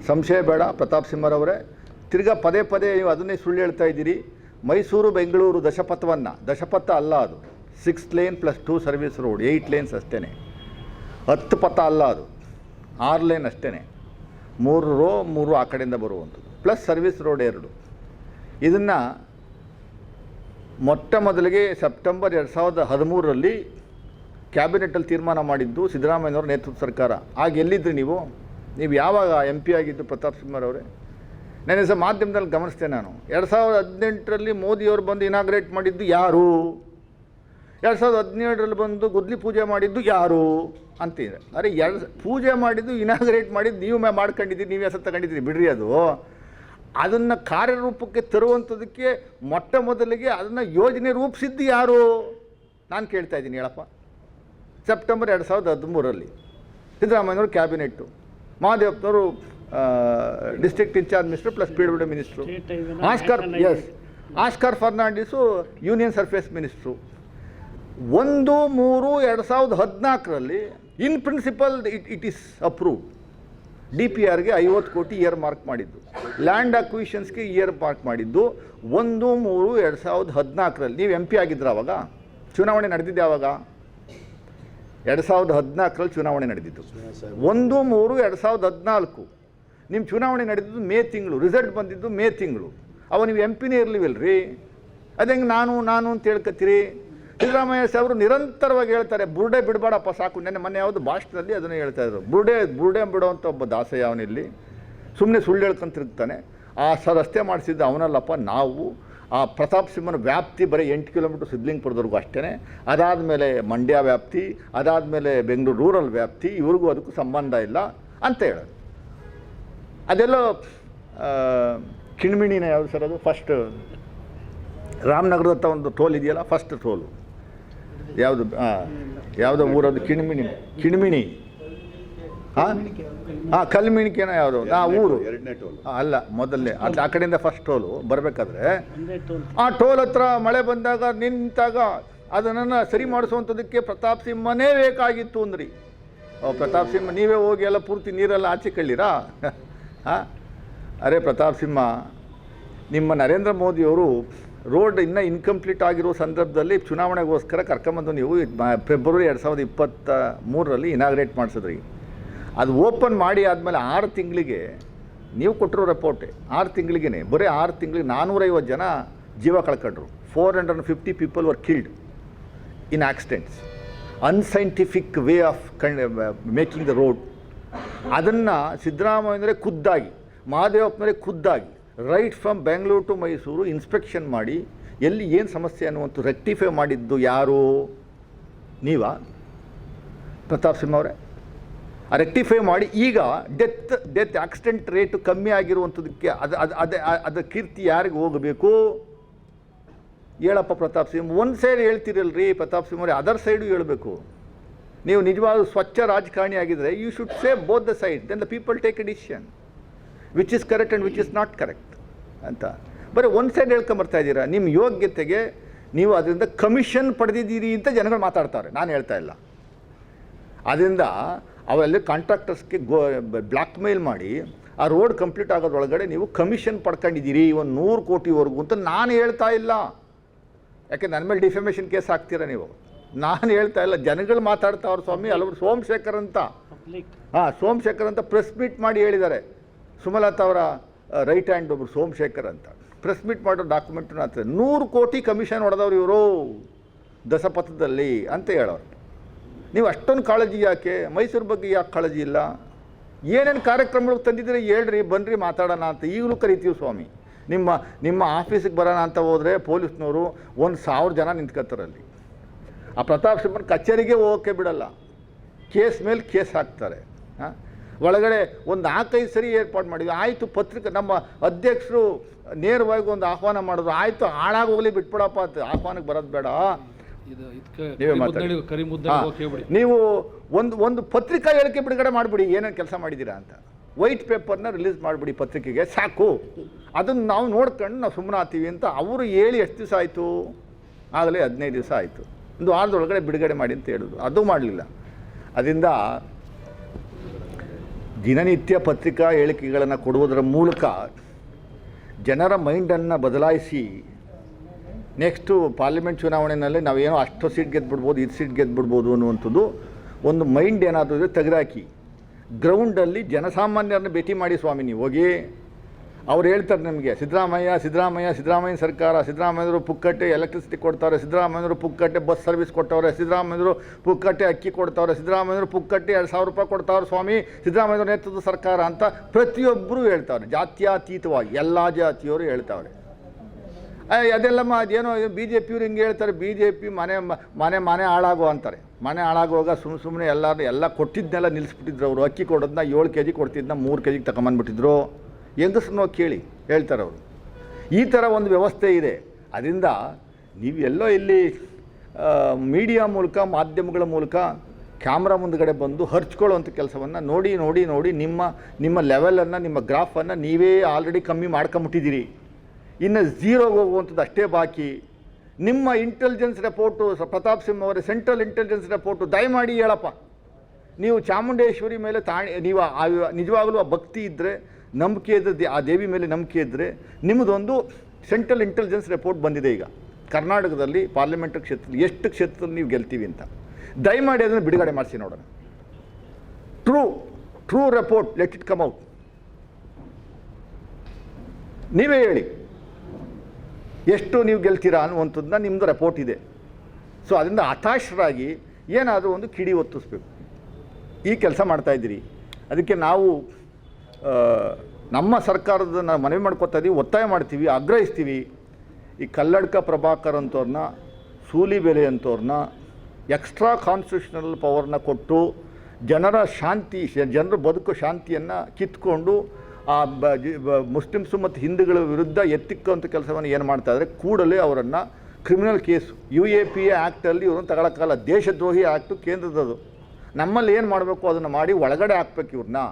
ಸಂಶಯ ಬೇಡ, ಪ್ರತಾಪ್ ಸಿಂಹರವರೇ ತಿರ್ಗಾ ಪದೇ ಪದೇ ನೀವು ಅದನ್ನೇ ಸುಳ್ಳು ಹೇಳ್ತಾ ಇದ್ದೀರಿ. ಮೈಸೂರು, ಬೆಂಗಳೂರು ದಶಪಥವನ್ನು, ದಶಪಥ ಅಲ್ಲ ಅದು. Six lane plus two service road eight lanes ಅಷ್ಟೇ ಹತ್ತು ಪಥ ಅಲ್ಲ ಅದು. ಆರು ಲೇನ್ ಅಷ್ಟೇ ಮೂರು ರೋ ಮೂರು ಆ ಕಡೆಯಿಂದ ಬರುವಂಥದ್ದು. ಪ್ಲಸ್ ಸರ್ವಿಸ್ ರೋಡ್ ಎರಡು. ಇದನ್ನು ಮೊಟ್ಟ ಮೊದಲಿಗೆ ಸೆಪ್ಟೆಂಬರ್ ಎರಡು ಸಾವಿರದ ಹದಿಮೂರರಲ್ಲಿ ಕ್ಯಾಬಿನೆಟಲ್ಲಿ ತೀರ್ಮಾನ ಮಾಡಿದ್ದು ಸಿದ್ದರಾಮಯ್ಯನವರ ನೇತೃತ್ವ ಸರ್ಕಾರ. ಆಗ ಎಲ್ಲಿದ್ರಿ ನೀವು? ನೀವು ಯಾವಾಗ ಎಂ ಪಿ ಆಗಿದ್ದು ಪ್ರತಾಪ್ ಸಿಂಹರವರೇ ನಾನು ಸಹ ಮಾಧ್ಯಮದಲ್ಲಿ ಗಮನಿಸಿದೆ ನಾನು. ಎರಡು ಸಾವಿರದ ಹದಿನೆಂಟರಲ್ಲಿ ಮೋದಿಯವರು ಬಂದು ಇನಾಗ್ರೇಟ್ ಮಾಡಿದ್ದು ಯಾರು? ಎರಡು ಸಾವಿರದ ಹದಿನೇಳರಲ್ಲಿ ಬಂದು ಗುದ್ಲಿ ಪೂಜೆ ಮಾಡಿದ್ದು ಯಾರು? ಅಂತಿದೆ. ಅರೆ ಎರಡು ಪೂಜೆ ಮಾಡಿದ್ದು ಇನಾಗ್ರೇಟ್ ಮಾಡಿದ್ದು ನೀವು ಮಾಡ್ಕೊಂಡಿದ್ದೀರಿ, ನೀವೇ ಹೆಸರು ತಗೊಂಡಿದ್ದೀರಿ? ಬಿಡ್ರಿ ಅದು. ಅದನ್ನು ಕಾರ್ಯರೂಪಕ್ಕೆ ತರುವಂಥದಕ್ಕೆ ಮೊಟ್ಟ ಮೊದಲಿಗೆ ಅದನ್ನು ಯೋಜನೆ ರೂಪಿಸಿದ್ದು ಯಾರು? ನಾನು ಕೇಳ್ತಾ ಇದ್ದೀನಿ ಹೇಳಪ್ಪ. ಸೆಪ್ಟೆಂಬರ್ ಎರಡು ಸಾವಿರದ ಹದಿಮೂರರಲ್ಲಿ ಸಿದ್ದರಾಮಯ್ಯನವರು cabinet ಮಹಾದೇವಪ್ಪನವರು district incharge minister plus P W minister Oscar S Oscar Fernandes union surface minister. ಒಂದು ಮೂರು ಎರಡು ಸಾವಿರದ ಹದಿನಾಲ್ಕರಲ್ಲಿ in principle it it is approved. D P ಆರ್ಗೆ ಐವತ್ತು ಕೋಟಿ ಇಯರ್ ಮಾರ್ಕ್ ಮಾಡಿದ್ದು. ಲ್ಯಾಂಡ್ ಅಕ್ವಿಷನ್ಸ್ಗೆ ಇಯರ್ ಮಾರ್ಕ್ ಮಾಡಿದ್ದು. ಒಂದು, ಮೂರು, ಎರಡು ಸಾವಿರದ ಹದಿನಾಲ್ಕರಲ್ಲಿ. ನೀವು ಎಂ ಪಿ ಆಗಿದ್ರ ಅವಾಗ? ಚುನಾವಣೆ ನಡೆದಿದ್ದೆ ಅವಾಗ? ಎರಡು ಸಾವಿರದ ಹದಿನಾಲ್ಕರಲ್ಲಿ ಚುನಾವಣೆ ನಡೆದಿದ್ದು. ಒಂದು, ಮೂರು, ಎರಡು ಸಾವಿರದ ಹದಿನಾಲ್ಕು. ನಿಮ್ಮ ಚುನಾವಣೆ ನಡೆದಿದ್ದು ಮೇ ತಿಂಗಳು. ರಿಸಲ್ಟ್ ಬಂದಿದ್ದು ಮೇ ತಿಂಗಳು. ಅವ ನೀವು ಎಂ ಪಿನೇ ಇರಲಿವಲ್ರಿ? ಹೆಂಗೆ ನಾನು ನಾನು ಅಂತ ಹೇಳ್ಕತ್ತೀರಿ? ಸಿದ್ದರಾಮಯ್ಯ ಅವರು ನಿರಂತರವಾಗಿ ಹೇಳ್ತಾರೆ, ಬುರುಡೆ ಬಿಡಬೇಡಪ್ಪ, ಸಾಕು. ನೆನ್ನೆ ಮೊನ್ನೆ ಯಾವುದು ಭಾಷಣದಲ್ಲಿ ಅದನ್ನು ಹೇಳ್ತಾ ಇದ್ರು. ಬುರುಡೆ ಬುರುಡೆ ಬಿಡುವಂಥ ಒಬ್ಬ ದಾಸಯ್ಯ ಅವನಿಲ್ಲಿ ಸುಮ್ಮನೆ ಸುಳ್ಳು ಹೇಳ್ಕೊಂತಿರ್ತಾನೆ. ಆ ಸ ರಸ್ತೆ ಮಾಡಿಸಿದ್ದು ಅವನಲ್ಲಪ್ಪ, ನಾವು. ಆ ಪ್ರತಾಪ್ ಸಿಂಹನ ವ್ಯಾಪ್ತಿ ಬರೀ ಎಂಟು ಕಿಲೋಮೀಟ್ರ್ ಸಿದ್ಲಿಂಗ್ಪುರದವರೆಗೂ ಅಷ್ಟೇ ಅದಾದಮೇಲೆ ಮಂಡ್ಯ ವ್ಯಾಪ್ತಿ, ಅದಾದಮೇಲೆ ಬೆಂಗಳೂರು ರೂರಲ್ ವ್ಯಾಪ್ತಿ, ಇವ್ರಿಗೂ ಅದಕ್ಕೂ ಸಂಬಂಧ ಇಲ್ಲ ಅಂತ ಹೇಳೋದು. ಅದೆಲ್ಲೋ ಕಿಣ್ಮಿಣಿನ ಯಾವುದು ಸರ್ ಅದು? ಫಸ್ಟ್ ರಾಮನಗರದ ಒಂದು ಟೋಲ್ ಇದೆಯಲ್ಲ, ಫಸ್ಟ್ ಟೋಲು. ಯಾವುದು ಹಾಂ ಯಾವುದೋ ಊರದು ಕಿಣ್ಮಿಣಿ ಕಿಣ್ಮಿಣಿ. ಹಾಂ ಹಾಂ ಕಲ್ಮಿಣಿಕೆನ ಯಾವುದು ಆ ಊರು. ಎರಡನೇ ಟೋಲ್. ಅಲ್ಲ ಮೊದಲನೇ ಅದು ಆ ಕಡೆಯಿಂದ ಫಸ್ಟ್ ಟೋಲು. ಬರಬೇಕಾದ್ರೆ ಆ ಟೋಲ್ ಹತ್ರ ಮಳೆ ಬಂದಾಗ ನಿಂತಾಗ ಅದನ್ನು ಸರಿ ಮಾಡಿಸುವಂಥದ್ದಕ್ಕೆ ಪ್ರತಾಪ್ ಸಿಂಹನೇ ಬೇಕಾಗಿತ್ತು ಅಂದ್ರಿ. ಓ ಪ್ರತಾಪ್ ಸಿಂಹ ನೀವೇ ಹೋಗಿ ಎಲ್ಲ ಪೂರ್ತಿ ನೀರೆಲ್ಲ ಆಚೆ ಕಳ್ಳೀರಾ ಹಾಂ [laughs] ಅರೆ ಪ್ರತಾಪ್ ಸಿಂಹ ನಿಮ್ಮ ನರೇಂದ್ರ ಮೋದಿಯವರು ರೋಡ್ ಇನ್ನೂ ಇನ್ಕಂಪ್ಲೀಟ್ ಆಗಿರೋ ಸಂದರ್ಭದಲ್ಲಿ ಚುನಾವಣೆಗೋಸ್ಕರ ಕರ್ಕೊಂಬಂದು ನೀವು ಫೆಬ್ರವರಿ ಎರಡು ಸಾವಿರದ ಇಪ್ಪತ್ತ ಮೂರರಲ್ಲಿ ಇನಾಗ್ರೇಟ್ ಮಾಡಿಸಿದ್ರಿ. ಅದು ಓಪನ್ ಮಾಡಿ ಆದಮೇಲೆ ಆರು ತಿಂಗಳಿಗೆ ನೀವು ಕೊಟ್ಟಿರೋ ರಿಪೋರ್ಟೆ ಆರು ತಿಂಗಳಿಗೇ ಬರೀ ಆರು ತಿಂಗಳಿಗೆ ನಾನ್ನೂರೈವತ್ತು ಜನ ಜೀವ ಕಳ್ಕೊಂಡ್ರು. Four hundred fifty people were killed in accidents unscientific way of ಕಣ್ ಮೇಕಿಂಗ್ ದ ರೋಡ್ ಅದನ್ನು ಸಿದ್ದರಾಮಯ್ಯನವರೇ ಖುದ್ದಾಗಿ ಮಹಾದೇವಪ್ಪನವರೇ ಖುದ್ದಾಗಿ right from Bengaluru to Mysuru inspection ಮಾಡಿ ಎಲ್ಲಿ ಏನು ಸಮಸ್ಯೆ ಅನ್ನುವಂಥ ರೆಕ್ಟಿಫೈ ಮಾಡಿದ್ದು ಯಾರು? ನೀವಾ? ಪ್ರತಾಪ್ ಸಿಂಹ ಅವರೇ. ಆ ರೆಕ್ಟಿಫೈ ಮಾಡಿ ಈಗ ಡೆತ್ ಡೆತ್ ಆಕ್ಸಿಡೆಂಟ್ ರೇಟು ಕಮ್ಮಿ ಆಗಿರುವಂಥದಕ್ಕೆ ಅದು ಅದು, ಅದೇ ಅದರ ಕೀರ್ತಿ ಯಾರಿಗೆ ಹೋಗಬೇಕು? ಹೇಳಪ್ಪ ಪ್ರತಾಪ್ ಸಿಂಹ, ಒಂದು ಸೈಡ್ ಹೇಳ್ತಿರಲ್ರಿ ಪ್ರತಾಪ್ ಸಿಂಹ ಅವರೇ ಅದರ್ ಸೈಡು ಹೇಳಬೇಕು. ನೀವು ನಿಜವಾದ ಸ್ವಚ್ಛ ರಾಜಕಾರಣಿ ಆಗಿದ್ದರೆ you should say both the side then the people take a decision which is correct and which is not correct ಅಂತ. ಬರೀ ಒಂದು ಸೈಡ್ ಹೇಳ್ಕೊಂಬರ್ತಾ ಇದ್ದೀರಾ? ನಿಮ್ಮ ಯೋಗ್ಯತೆಗೆ ನೀವು ಅದರಿಂದ ಕಮಿಷನ್ ಪಡೆದಿದ್ದೀರಿ ಅಂತ ಜನಗಳು ಮಾತಾಡ್ತಾರೆ. ನಾನು ಹೇಳ್ತಾ ಇಲ್ಲ. ಅದರಿಂದ ಅವೆಲ್ಲ ಕಾಂಟ್ರಾಕ್ಟರ್ಸ್ಗೆ ಗೋ ಬ್ಲ್ಯಾಕ್ ಮೇಲ್ ಮಾಡಿ ಆ ರೋಡ್ ಕಂಪ್ಲೀಟ್ ಆಗೋದ್ರೊಳಗಡೆ ನೀವು ಕಮಿಷನ್ ಪಡ್ಕೊಂಡಿದ್ದೀರಿ ಒಂದು ನೂರು ಕೋಟಿವರೆಗೂ ಅಂತ ನಾನು ಹೇಳ್ತಾ ಇಲ್ಲ. ಯಾಕೆ ನನ್ನ ಮೇಲೆ ಡಿಫೆಮೇಷನ್ ಕೇಸ್ ಹಾಕ್ತೀರಾ ನೀವು? ನಾನು ಹೇಳ್ತಾ ಇಲ್ಲ. ಜನಗಳು ಮಾತಾಡ್ತಾವ್ರ ಸ್ವಾಮಿ ಹಲವರು ಸೋಮಶೇಖರ್ ಅಂತ. ಹಾಂ ಸೋಮಶೇಖರ್ ಅಂತ ಪ್ರೆಸ್ ಮೀಟ್ ಮಾಡಿ ಹೇಳಿದ್ದಾರೆ. ಸುಮಲತಾ ಅವರ ರೈಟ್ ಹ್ಯಾಂಡ್ ಒಬ್ಬರು ಸೋಮಶೇಖರ್ ಅಂತ. ಪ್ರೆಸ್ ಮೀಟ್ ಮಾಡೋ ಡಾಕ್ಯುಮೆಂಟ್ನ ಹತ್ರ ನೂರು ಕೋಟಿ ಕಮಿಷನ್ ಹೊಡೆದವ್ರು ಇವರು ದಸಪಥದಲ್ಲಿ ಅಂತ ಹೇಳೋರು. ನೀವು ಅಷ್ಟೊಂದು ಕಾಳಜಿ ಯಾಕೆ? ಮೈಸೂರು ಬಗ್ಗೆ ಯಾಕೆ ಕಾಳಜಿ ಇಲ್ಲ? ಏನೇನು ಕಾರ್ಯಕ್ರಮಗಳಿಗೆ ತಂದಿದ್ದೀರಿ? ಹೇಳ್ರಿ ಬನ್ನಿರಿ ಮಾತಾಡೋಣ ಅಂತ ಈಗಲೂ ಕರಿತೀವಿ ಸ್ವಾಮಿ. ನಿಮ್ಮ ನಿಮ್ಮ ಆಫೀಸಿಗೆ ಬರೋಣ ಅಂತ ಹೋದರೆ ಪೊಲೀಸ್ನವರು ಒಂದು ಸಾವಿರ ಜನ ನಿಂತ್ಕೋತಾರಲ್ಲಿ ಆ ಪ್ರತಾಪ್ ಸಿಂಹನ ಕಚೇರಿಗೆ ಹೋಗೋಕ್ಕೆ ಬಿಡಲ್ಲ. ಕೇಸ್ ಮೇಲೆ ಕೇಸ್ ಹಾಕ್ತಾರೆ. ಹಾಂ? ಒಳಗಡೆ ಒಂದು ನಾಲ್ಕೈದು ಸರಿ ಏರ್ಪಾಡು ಮಾಡಿದ್ವಿ. ಆಯಿತು ಪತ್ರಿಕೆ ನಮ್ಮ ಅಧ್ಯಕ್ಷರು ನೇರವಾಗಿ ಒಂದು ಆಹ್ವಾನ ಮಾಡಿದ್ರು. ಆಯಿತು ಹಾಳಾಗೋಗ್ಲಿ ಬಿಟ್ಬಿಡಪ್ಪ ಅಂತ ಆಹ್ವಾನಕ್ಕೆ ಬರೋದು ಬೇಡ. ನೀವು ಒಂದು ಒಂದು ಪತ್ರಿಕಾ ಹೇಳಿಕೆ ಬಿಡುಗಡೆ ಮಾಡಿಬಿಡಿ. ಏನೇನು ಕೆಲಸ ಮಾಡಿದ್ದೀರಾ ಅಂತ. ವೈಟ್ ಪೇಪರ್ನ ರಿಲೀಸ್ ಮಾಡಿಬಿಡಿ ಪತ್ರಿಕೆಗೆ. ಸಾಕು. ಅದನ್ನು ನಾವು ನೋಡ್ಕೊಂಡು ನಾವು ಸುಮ್ಮನೆ ಆತೀವಿ ಅಂತ ಅವರು ಹೇಳಿ ಎಷ್ಟು ದಿವಸ ಆಯಿತು? ಆಗಲೇ ಹದಿನೈದು ದಿವಸ ಆಯಿತು. ಒಂದು ವಾರದೊಳಗಡೆ ಬಿಡುಗಡೆ ಮಾಡಿ ಅಂತ ಹೇಳಿದ್ರು ಅದು ಮಾಡಲಿಲ್ಲ. ಅದರಿಂದ ದಿನನಿತ್ಯ ಪತ್ರಿಕಾ ಹೇಳಿಕೆಗಳನ್ನು ಕೊಡುವುದರ ಮೂಲಕ ಜನರ ಮೈಂಡನ್ನು ಬದಲಾಯಿಸಿ ನೆಕ್ಸ್ಟು ಪಾರ್ಲಿಮೆಂಟ್ ಚುನಾವಣೆಯಲ್ಲಿ ನಾವೇನೋ ಅಷ್ಟು ಸೀಟ್ ಗೆದ್ಬಿಡ್ಬೋದು, ಇದು ಸೀಟ್ ಗೆದ್ಬಿಡ್ಬೋದು ಅನ್ನುವಂಥದ್ದು ಒಂದು ಮೈಂಡ್ ಏನಾದರೂ ತೆಗೆದಾಕಿ ಗ್ರೌಂಡಲ್ಲಿ ಜನಸಾಮಾನ್ಯರನ್ನ ಭೇಟಿ ಮಾಡಿ ಸ್ವಾಮಿ ನೀವು ಹೋಗಿ. ಅವ್ರು ಹೇಳ್ತಾರೆ ನಿಮಗೆ, ಸಿದ್ದರಾಮಯ್ಯ ಸಿದ್ದರಾಮಯ್ಯ ಸಿದ್ದರಾಮಯ್ಯ ಸರ್ಕಾರ ಸಿದ್ದರಾಮಯ್ಯರು ಪುಕ್ಕಟ್ಟೆ ಎಲೆಕ್ಟ್ರಿಸಿಟಿ ಕೊಡ್ತಾರೆ ಸಿದ್ದರಾಮಯ್ಯರು ಪುಕ್ಕಟ್ಟೆ ಬಸ್ ಸರ್ವಿಸ್ ಕೊಟ್ಟವ್ರೆ ಸಿದ್ದರಾಮಯ್ಯರು ಪುಕ್ಕಟ್ಟೆ ಅಕ್ಕಿ ಕೊಡ್ತಾವ್ರೆ ಸಿದ್ದರಾಮಯ್ಯರು ಪುಕ್ಕಟ್ಟೆ ಎರಡು ಸಾವಿರ ರೂಪಾಯಿ ಕೊಡ್ತಾವ್ರೆ ಸ್ವಾಮಿ ಸಿದ್ದರಾಮಯ್ಯರ ನೇತೃತ್ವದ ಸರ್ಕಾರ ಅಂತ ಪ್ರತಿಯೊಬ್ಬರು ಹೇಳ್ತಾವ್ರೆ, ಜಾತ್ಯಾತೀತವಾಗಿ ಎಲ್ಲ ಜಾತಿಯವರು ಹೇಳ್ತಾವ್ರೆ. ಅದೆಲ್ಲ ಅದೆಲ್ಲಮ್ಮ ಅದೇನೋ ಬಿ ಜೆ ಪಿಯವ್ರು ಹಿಂಗೆ ಹೇಳ್ತಾರೆ ಬಿ ಜೆ ಪಿ ಮನೆ ಮನೆ ಮನೆ ಹಾಳಾಗೋ ಅಂತಾರೆ. ಮನೆ ಹಾಳಾಗುವಾಗ ಸುಮ್ಮ ಸುಮ್ಮನೆ ಎಲ್ಲರೂ ಎಲ್ಲ ಕೊಟ್ಟಿದ್ದನ್ನೆಲ್ಲ ನಿಲ್ಲಿಸ್ಬಿಟ್ಟಿದ್ರು ಅವರು, ಅಕ್ಕಿ ಕೊಡೋದನ್ನ ಏಳು ಕೆ ಜಿ ಕೊಡ್ತಿದ್ದನ್ನ ಮೂರು ಕೆ ಜಿಗೆ ತಗೊಂಬಂದ್ಬಿಟ್ಟಿದ್ರು ಹೆಂಗಸ್ರನ್ನೋ ಕೇಳಿ ಹೇಳ್ತಾರೆ ಅವರು. ಈ ಥರ ಒಂದು ವ್ಯವಸ್ಥೆ ಇದೆ. ಅದರಿಂದ ನೀವೆಲ್ಲೋ ಇಲ್ಲಿ ಮೀಡಿಯಾ ಮೂಲಕ, ಮಾಧ್ಯಮಗಳ ಮೂಲಕ ಕ್ಯಾಮ್ರಾ ಮುಂದ್ಗಡೆ ಬಂದು ಹರ್ಚ್ಕೊಳ್ಳೋವಂಥ ಕೆಲಸವನ್ನು ನೋಡಿ ನೋಡಿ ನೋಡಿ ನಿಮ್ಮ ನಿಮ್ಮ ಲೆವೆಲನ್ನು, ನಿಮ್ಮ ಗ್ರಾಫನ್ನು ನೀವೇ ಆಲ್ರೆಡಿ ಕಮ್ಮಿ ಮಾಡ್ಕೊಂಬಿಟ್ಟಿದ್ದೀರಿ. ಇನ್ನು ಝೀರೋಗೆ ಹೋಗುವಂಥದ್ದು ಅಷ್ಟೇ ಬಾಕಿ. ನಿಮ್ಮ ಇಂಟೆಲಿಜೆನ್ಸ್ ರಿಪೋರ್ಟು ಪ್ರತಾಪ್ ಸಿಂಹ ಅವರ ಸೆಂಟ್ರಲ್ ಇಂಟೆಲಿಜೆನ್ಸ್ ರಿಪೋರ್ಟು ದಯಮಾಡಿ ಹೇಳಪ್ಪ. ನೀವು ಚಾಮುಂಡೇಶ್ವರಿ ಮೇಲೆ ತಾಣಿ, ನೀವು ಆ- ನಿಜವಾಗಲೂ ಆ ಭಕ್ತಿ ಇದ್ದರೆ ನಂಬಿಕೆ ಇದ್ದರೆ ಆ ದೇವಿ ಮೇಲೆ ನಂಬಿಕೆ ಇದ್ದರೆ ನಿಮ್ಮದೊಂದು ಸೆಂಟ್ರಲ್ ಇಂಟೆಲಿಜೆನ್ಸ್ ರಿಪೋರ್ಟ್ ಬಂದಿದೆ ಈಗ. ಕರ್ನಾಟಕದಲ್ಲಿ ಪಾರ್ಲಿಮೆಂಟ್ ಕ್ಷೇತ್ರ ಎಷ್ಟು ಕ್ಷೇತ್ರದಲ್ಲಿ ನೀವು ಗೆಲ್ತೀವಿ ಅಂತ. ದಯಮಾಡಿ ಅದನ್ನು ಬಿಡುಗಡೆ ಮಾಡಿಸಿ ನೋಡೋಣ. True true report let it come out ನೀವೇ ಹೇಳಿ. ಎಷ್ಟು ನೀವು ಗೆಲ್ತೀರಾ ಅನ್ನುವಂಥದ್ದನ್ನ ನಿಮ್ಮದು ರಿಪೋರ್ಟ್ ಇದೆ. ಸೊ ಅದರಿಂದ ಹತಾಶರಾಗಿ ಏನಾದರೂ ಒಂದು ಕಿಡಿ ಒತ್ತಿಸ್ಬೇಕು. ಈ ಕೆಲಸ ಮಾಡ್ತಾಯಿದ್ದೀರಿ ಅದಕ್ಕೆ ನಾವು ನಮ್ಮ ಸರ್ಕಾರದ ನಾವು ಮನವಿ ಮಾಡ್ಕೋತಾ ಇದ್ದೀವಿ ಒತ್ತಾಯ ಮಾಡ್ತೀವಿ, ಆಗ್ರಹಿಸ್ತೀವಿ. ಈ ಕಲ್ಲಡ್ಕ ಪ್ರಭಾಕರ್ ಅಂತೋರ್ನ, ಸೂಲಿ ಬೆಲೆ ಅಂತವ್ರನ್ನ ಎಕ್ಸ್ಟ್ರಾ ಕಾನ್ಸ್ಟಿಟ್ಯೂಷನಲ್ ಪವರ್ನ ಕೊಟ್ಟು ಜನರ ಶಾಂತಿ, ಜನರ ಬದುಕು ಶಾಂತಿಯನ್ನು ಕಿತ್ಕೊಂಡು ಆ ಬ ಮುಸ್ಲಿಮ್ಸು ಮತ್ತು ಹಿಂದೂಗಳ ವಿರುದ್ಧ ಎತ್ತಿಕ್ಕುವಂಥ ಕೆಲಸವನ್ನು ಏನು ಮಾಡ್ತಾ ಇದ್ದಾರೆ ಕೂಡಲೇ ಅವರನ್ನು criminal case U A P A ಆ್ಯಕ್ಟಲ್ಲಿ ಇವ್ರನ್ನ ತಗೊಳಕ್ಕಲ್ಲ ದೇಶದ್ರೋಹಿ ಆ್ಯಕ್ಟು ಕೇಂದ್ರದದು. ನಮ್ಮಲ್ಲಿ ಏನು ಮಾಡಬೇಕು, ಅದನ್ನು ಮಾಡಿ ಒಳಗಡೆ ಹಾಕ್ಬೇಕು ಇವ್ರನ್ನ.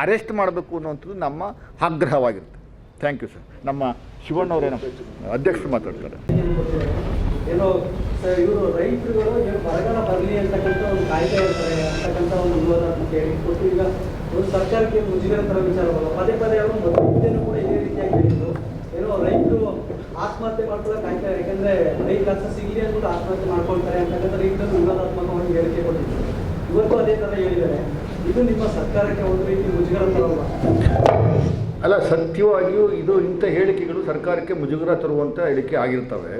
ಅರೆಸ್ಟ್ ಮಾಡಬೇಕು ಅನ್ನುವಂಥದ್ದು ನಮ್ಮ ಆಗ್ರಹವಾಗಿರುತ್ತೆ. ಥ್ಯಾಂಕ್ ಯು ಸರ್ ನಮ್ಮ ಶಿವಣ್ಣವರೇನೋ ಅಧ್ಯಕ್ಷರು ಮಾತಾಡ್ತಾರೆ. ಏನೋ ಸರ್ ಇವರು ರೈತರುಗಳು ಏನು ಬರಗಾಲ ಬರಲಿ ಅಂತಕ್ಕಂಥ ಒಂದು ಕಾಯ್ದೆ ಇರ್ತಾರೆ, ಅಂತಕ್ಕಂಥ ಒಂದು ವಿರೋಧಾತ್ಮಕ ಹೇಳಿ ಕೊಟ್ಟು ಈಗ ಒಂದು ಸರ್ಕಾರಕ್ಕೆ ಮುಜುಗರ ಥರ ವಿಚಾರವಲ್ಲ ಪದೇ ಪದೇ ಅವರು ಹಿಂದೆನೂ ಕೂಡ ಇದೇ ರೀತಿಯಾಗಿ ಹೇಳಿದ್ರು. ಏನೋ ರೈತರು ಆತ್ಮಹತ್ಯೆ ಮಾಡ್ಕೊಳ್ಳೋಕೆ ಆಯ್ತಾರೆ ಯಾಕಂದ್ರೆ ರೈತ ಕೆಲಸ ಸಿಗಲಿ ಅಂತ ಆತ್ಮಹತ್ಯೆ ಮಾಡ್ಕೊಳ್ತಾರೆ ಅಂತಕ್ಕಂಥ ರೈತರು ವಿರೋಧಾತ್ಮಕವಾಗಿ ಹೇಳಿಕೆ ಕೊಟ್ಟಿದ್ರು. ಇವತ್ತು ಅದೇ ಥರ ಹೇಳಿದ್ದಾರೆ. ಇದು ನಿಮ್ಮ ಸರ್ಕಾರಕ್ಕೆ ರೀತಿ ಮುಜುಗರ ಅಲ್ಲ, ಸತ್ಯವಾಗಿಯೂ ಇದು ಇಂಥ ಹೇಳಿಕೆಗಳು ಸರ್ಕಾರಕ್ಕೆ ಮುಜುಗರ ತರುವಂಥ ಹೇಳಿಕೆ ಆಗಿರ್ತವೆ.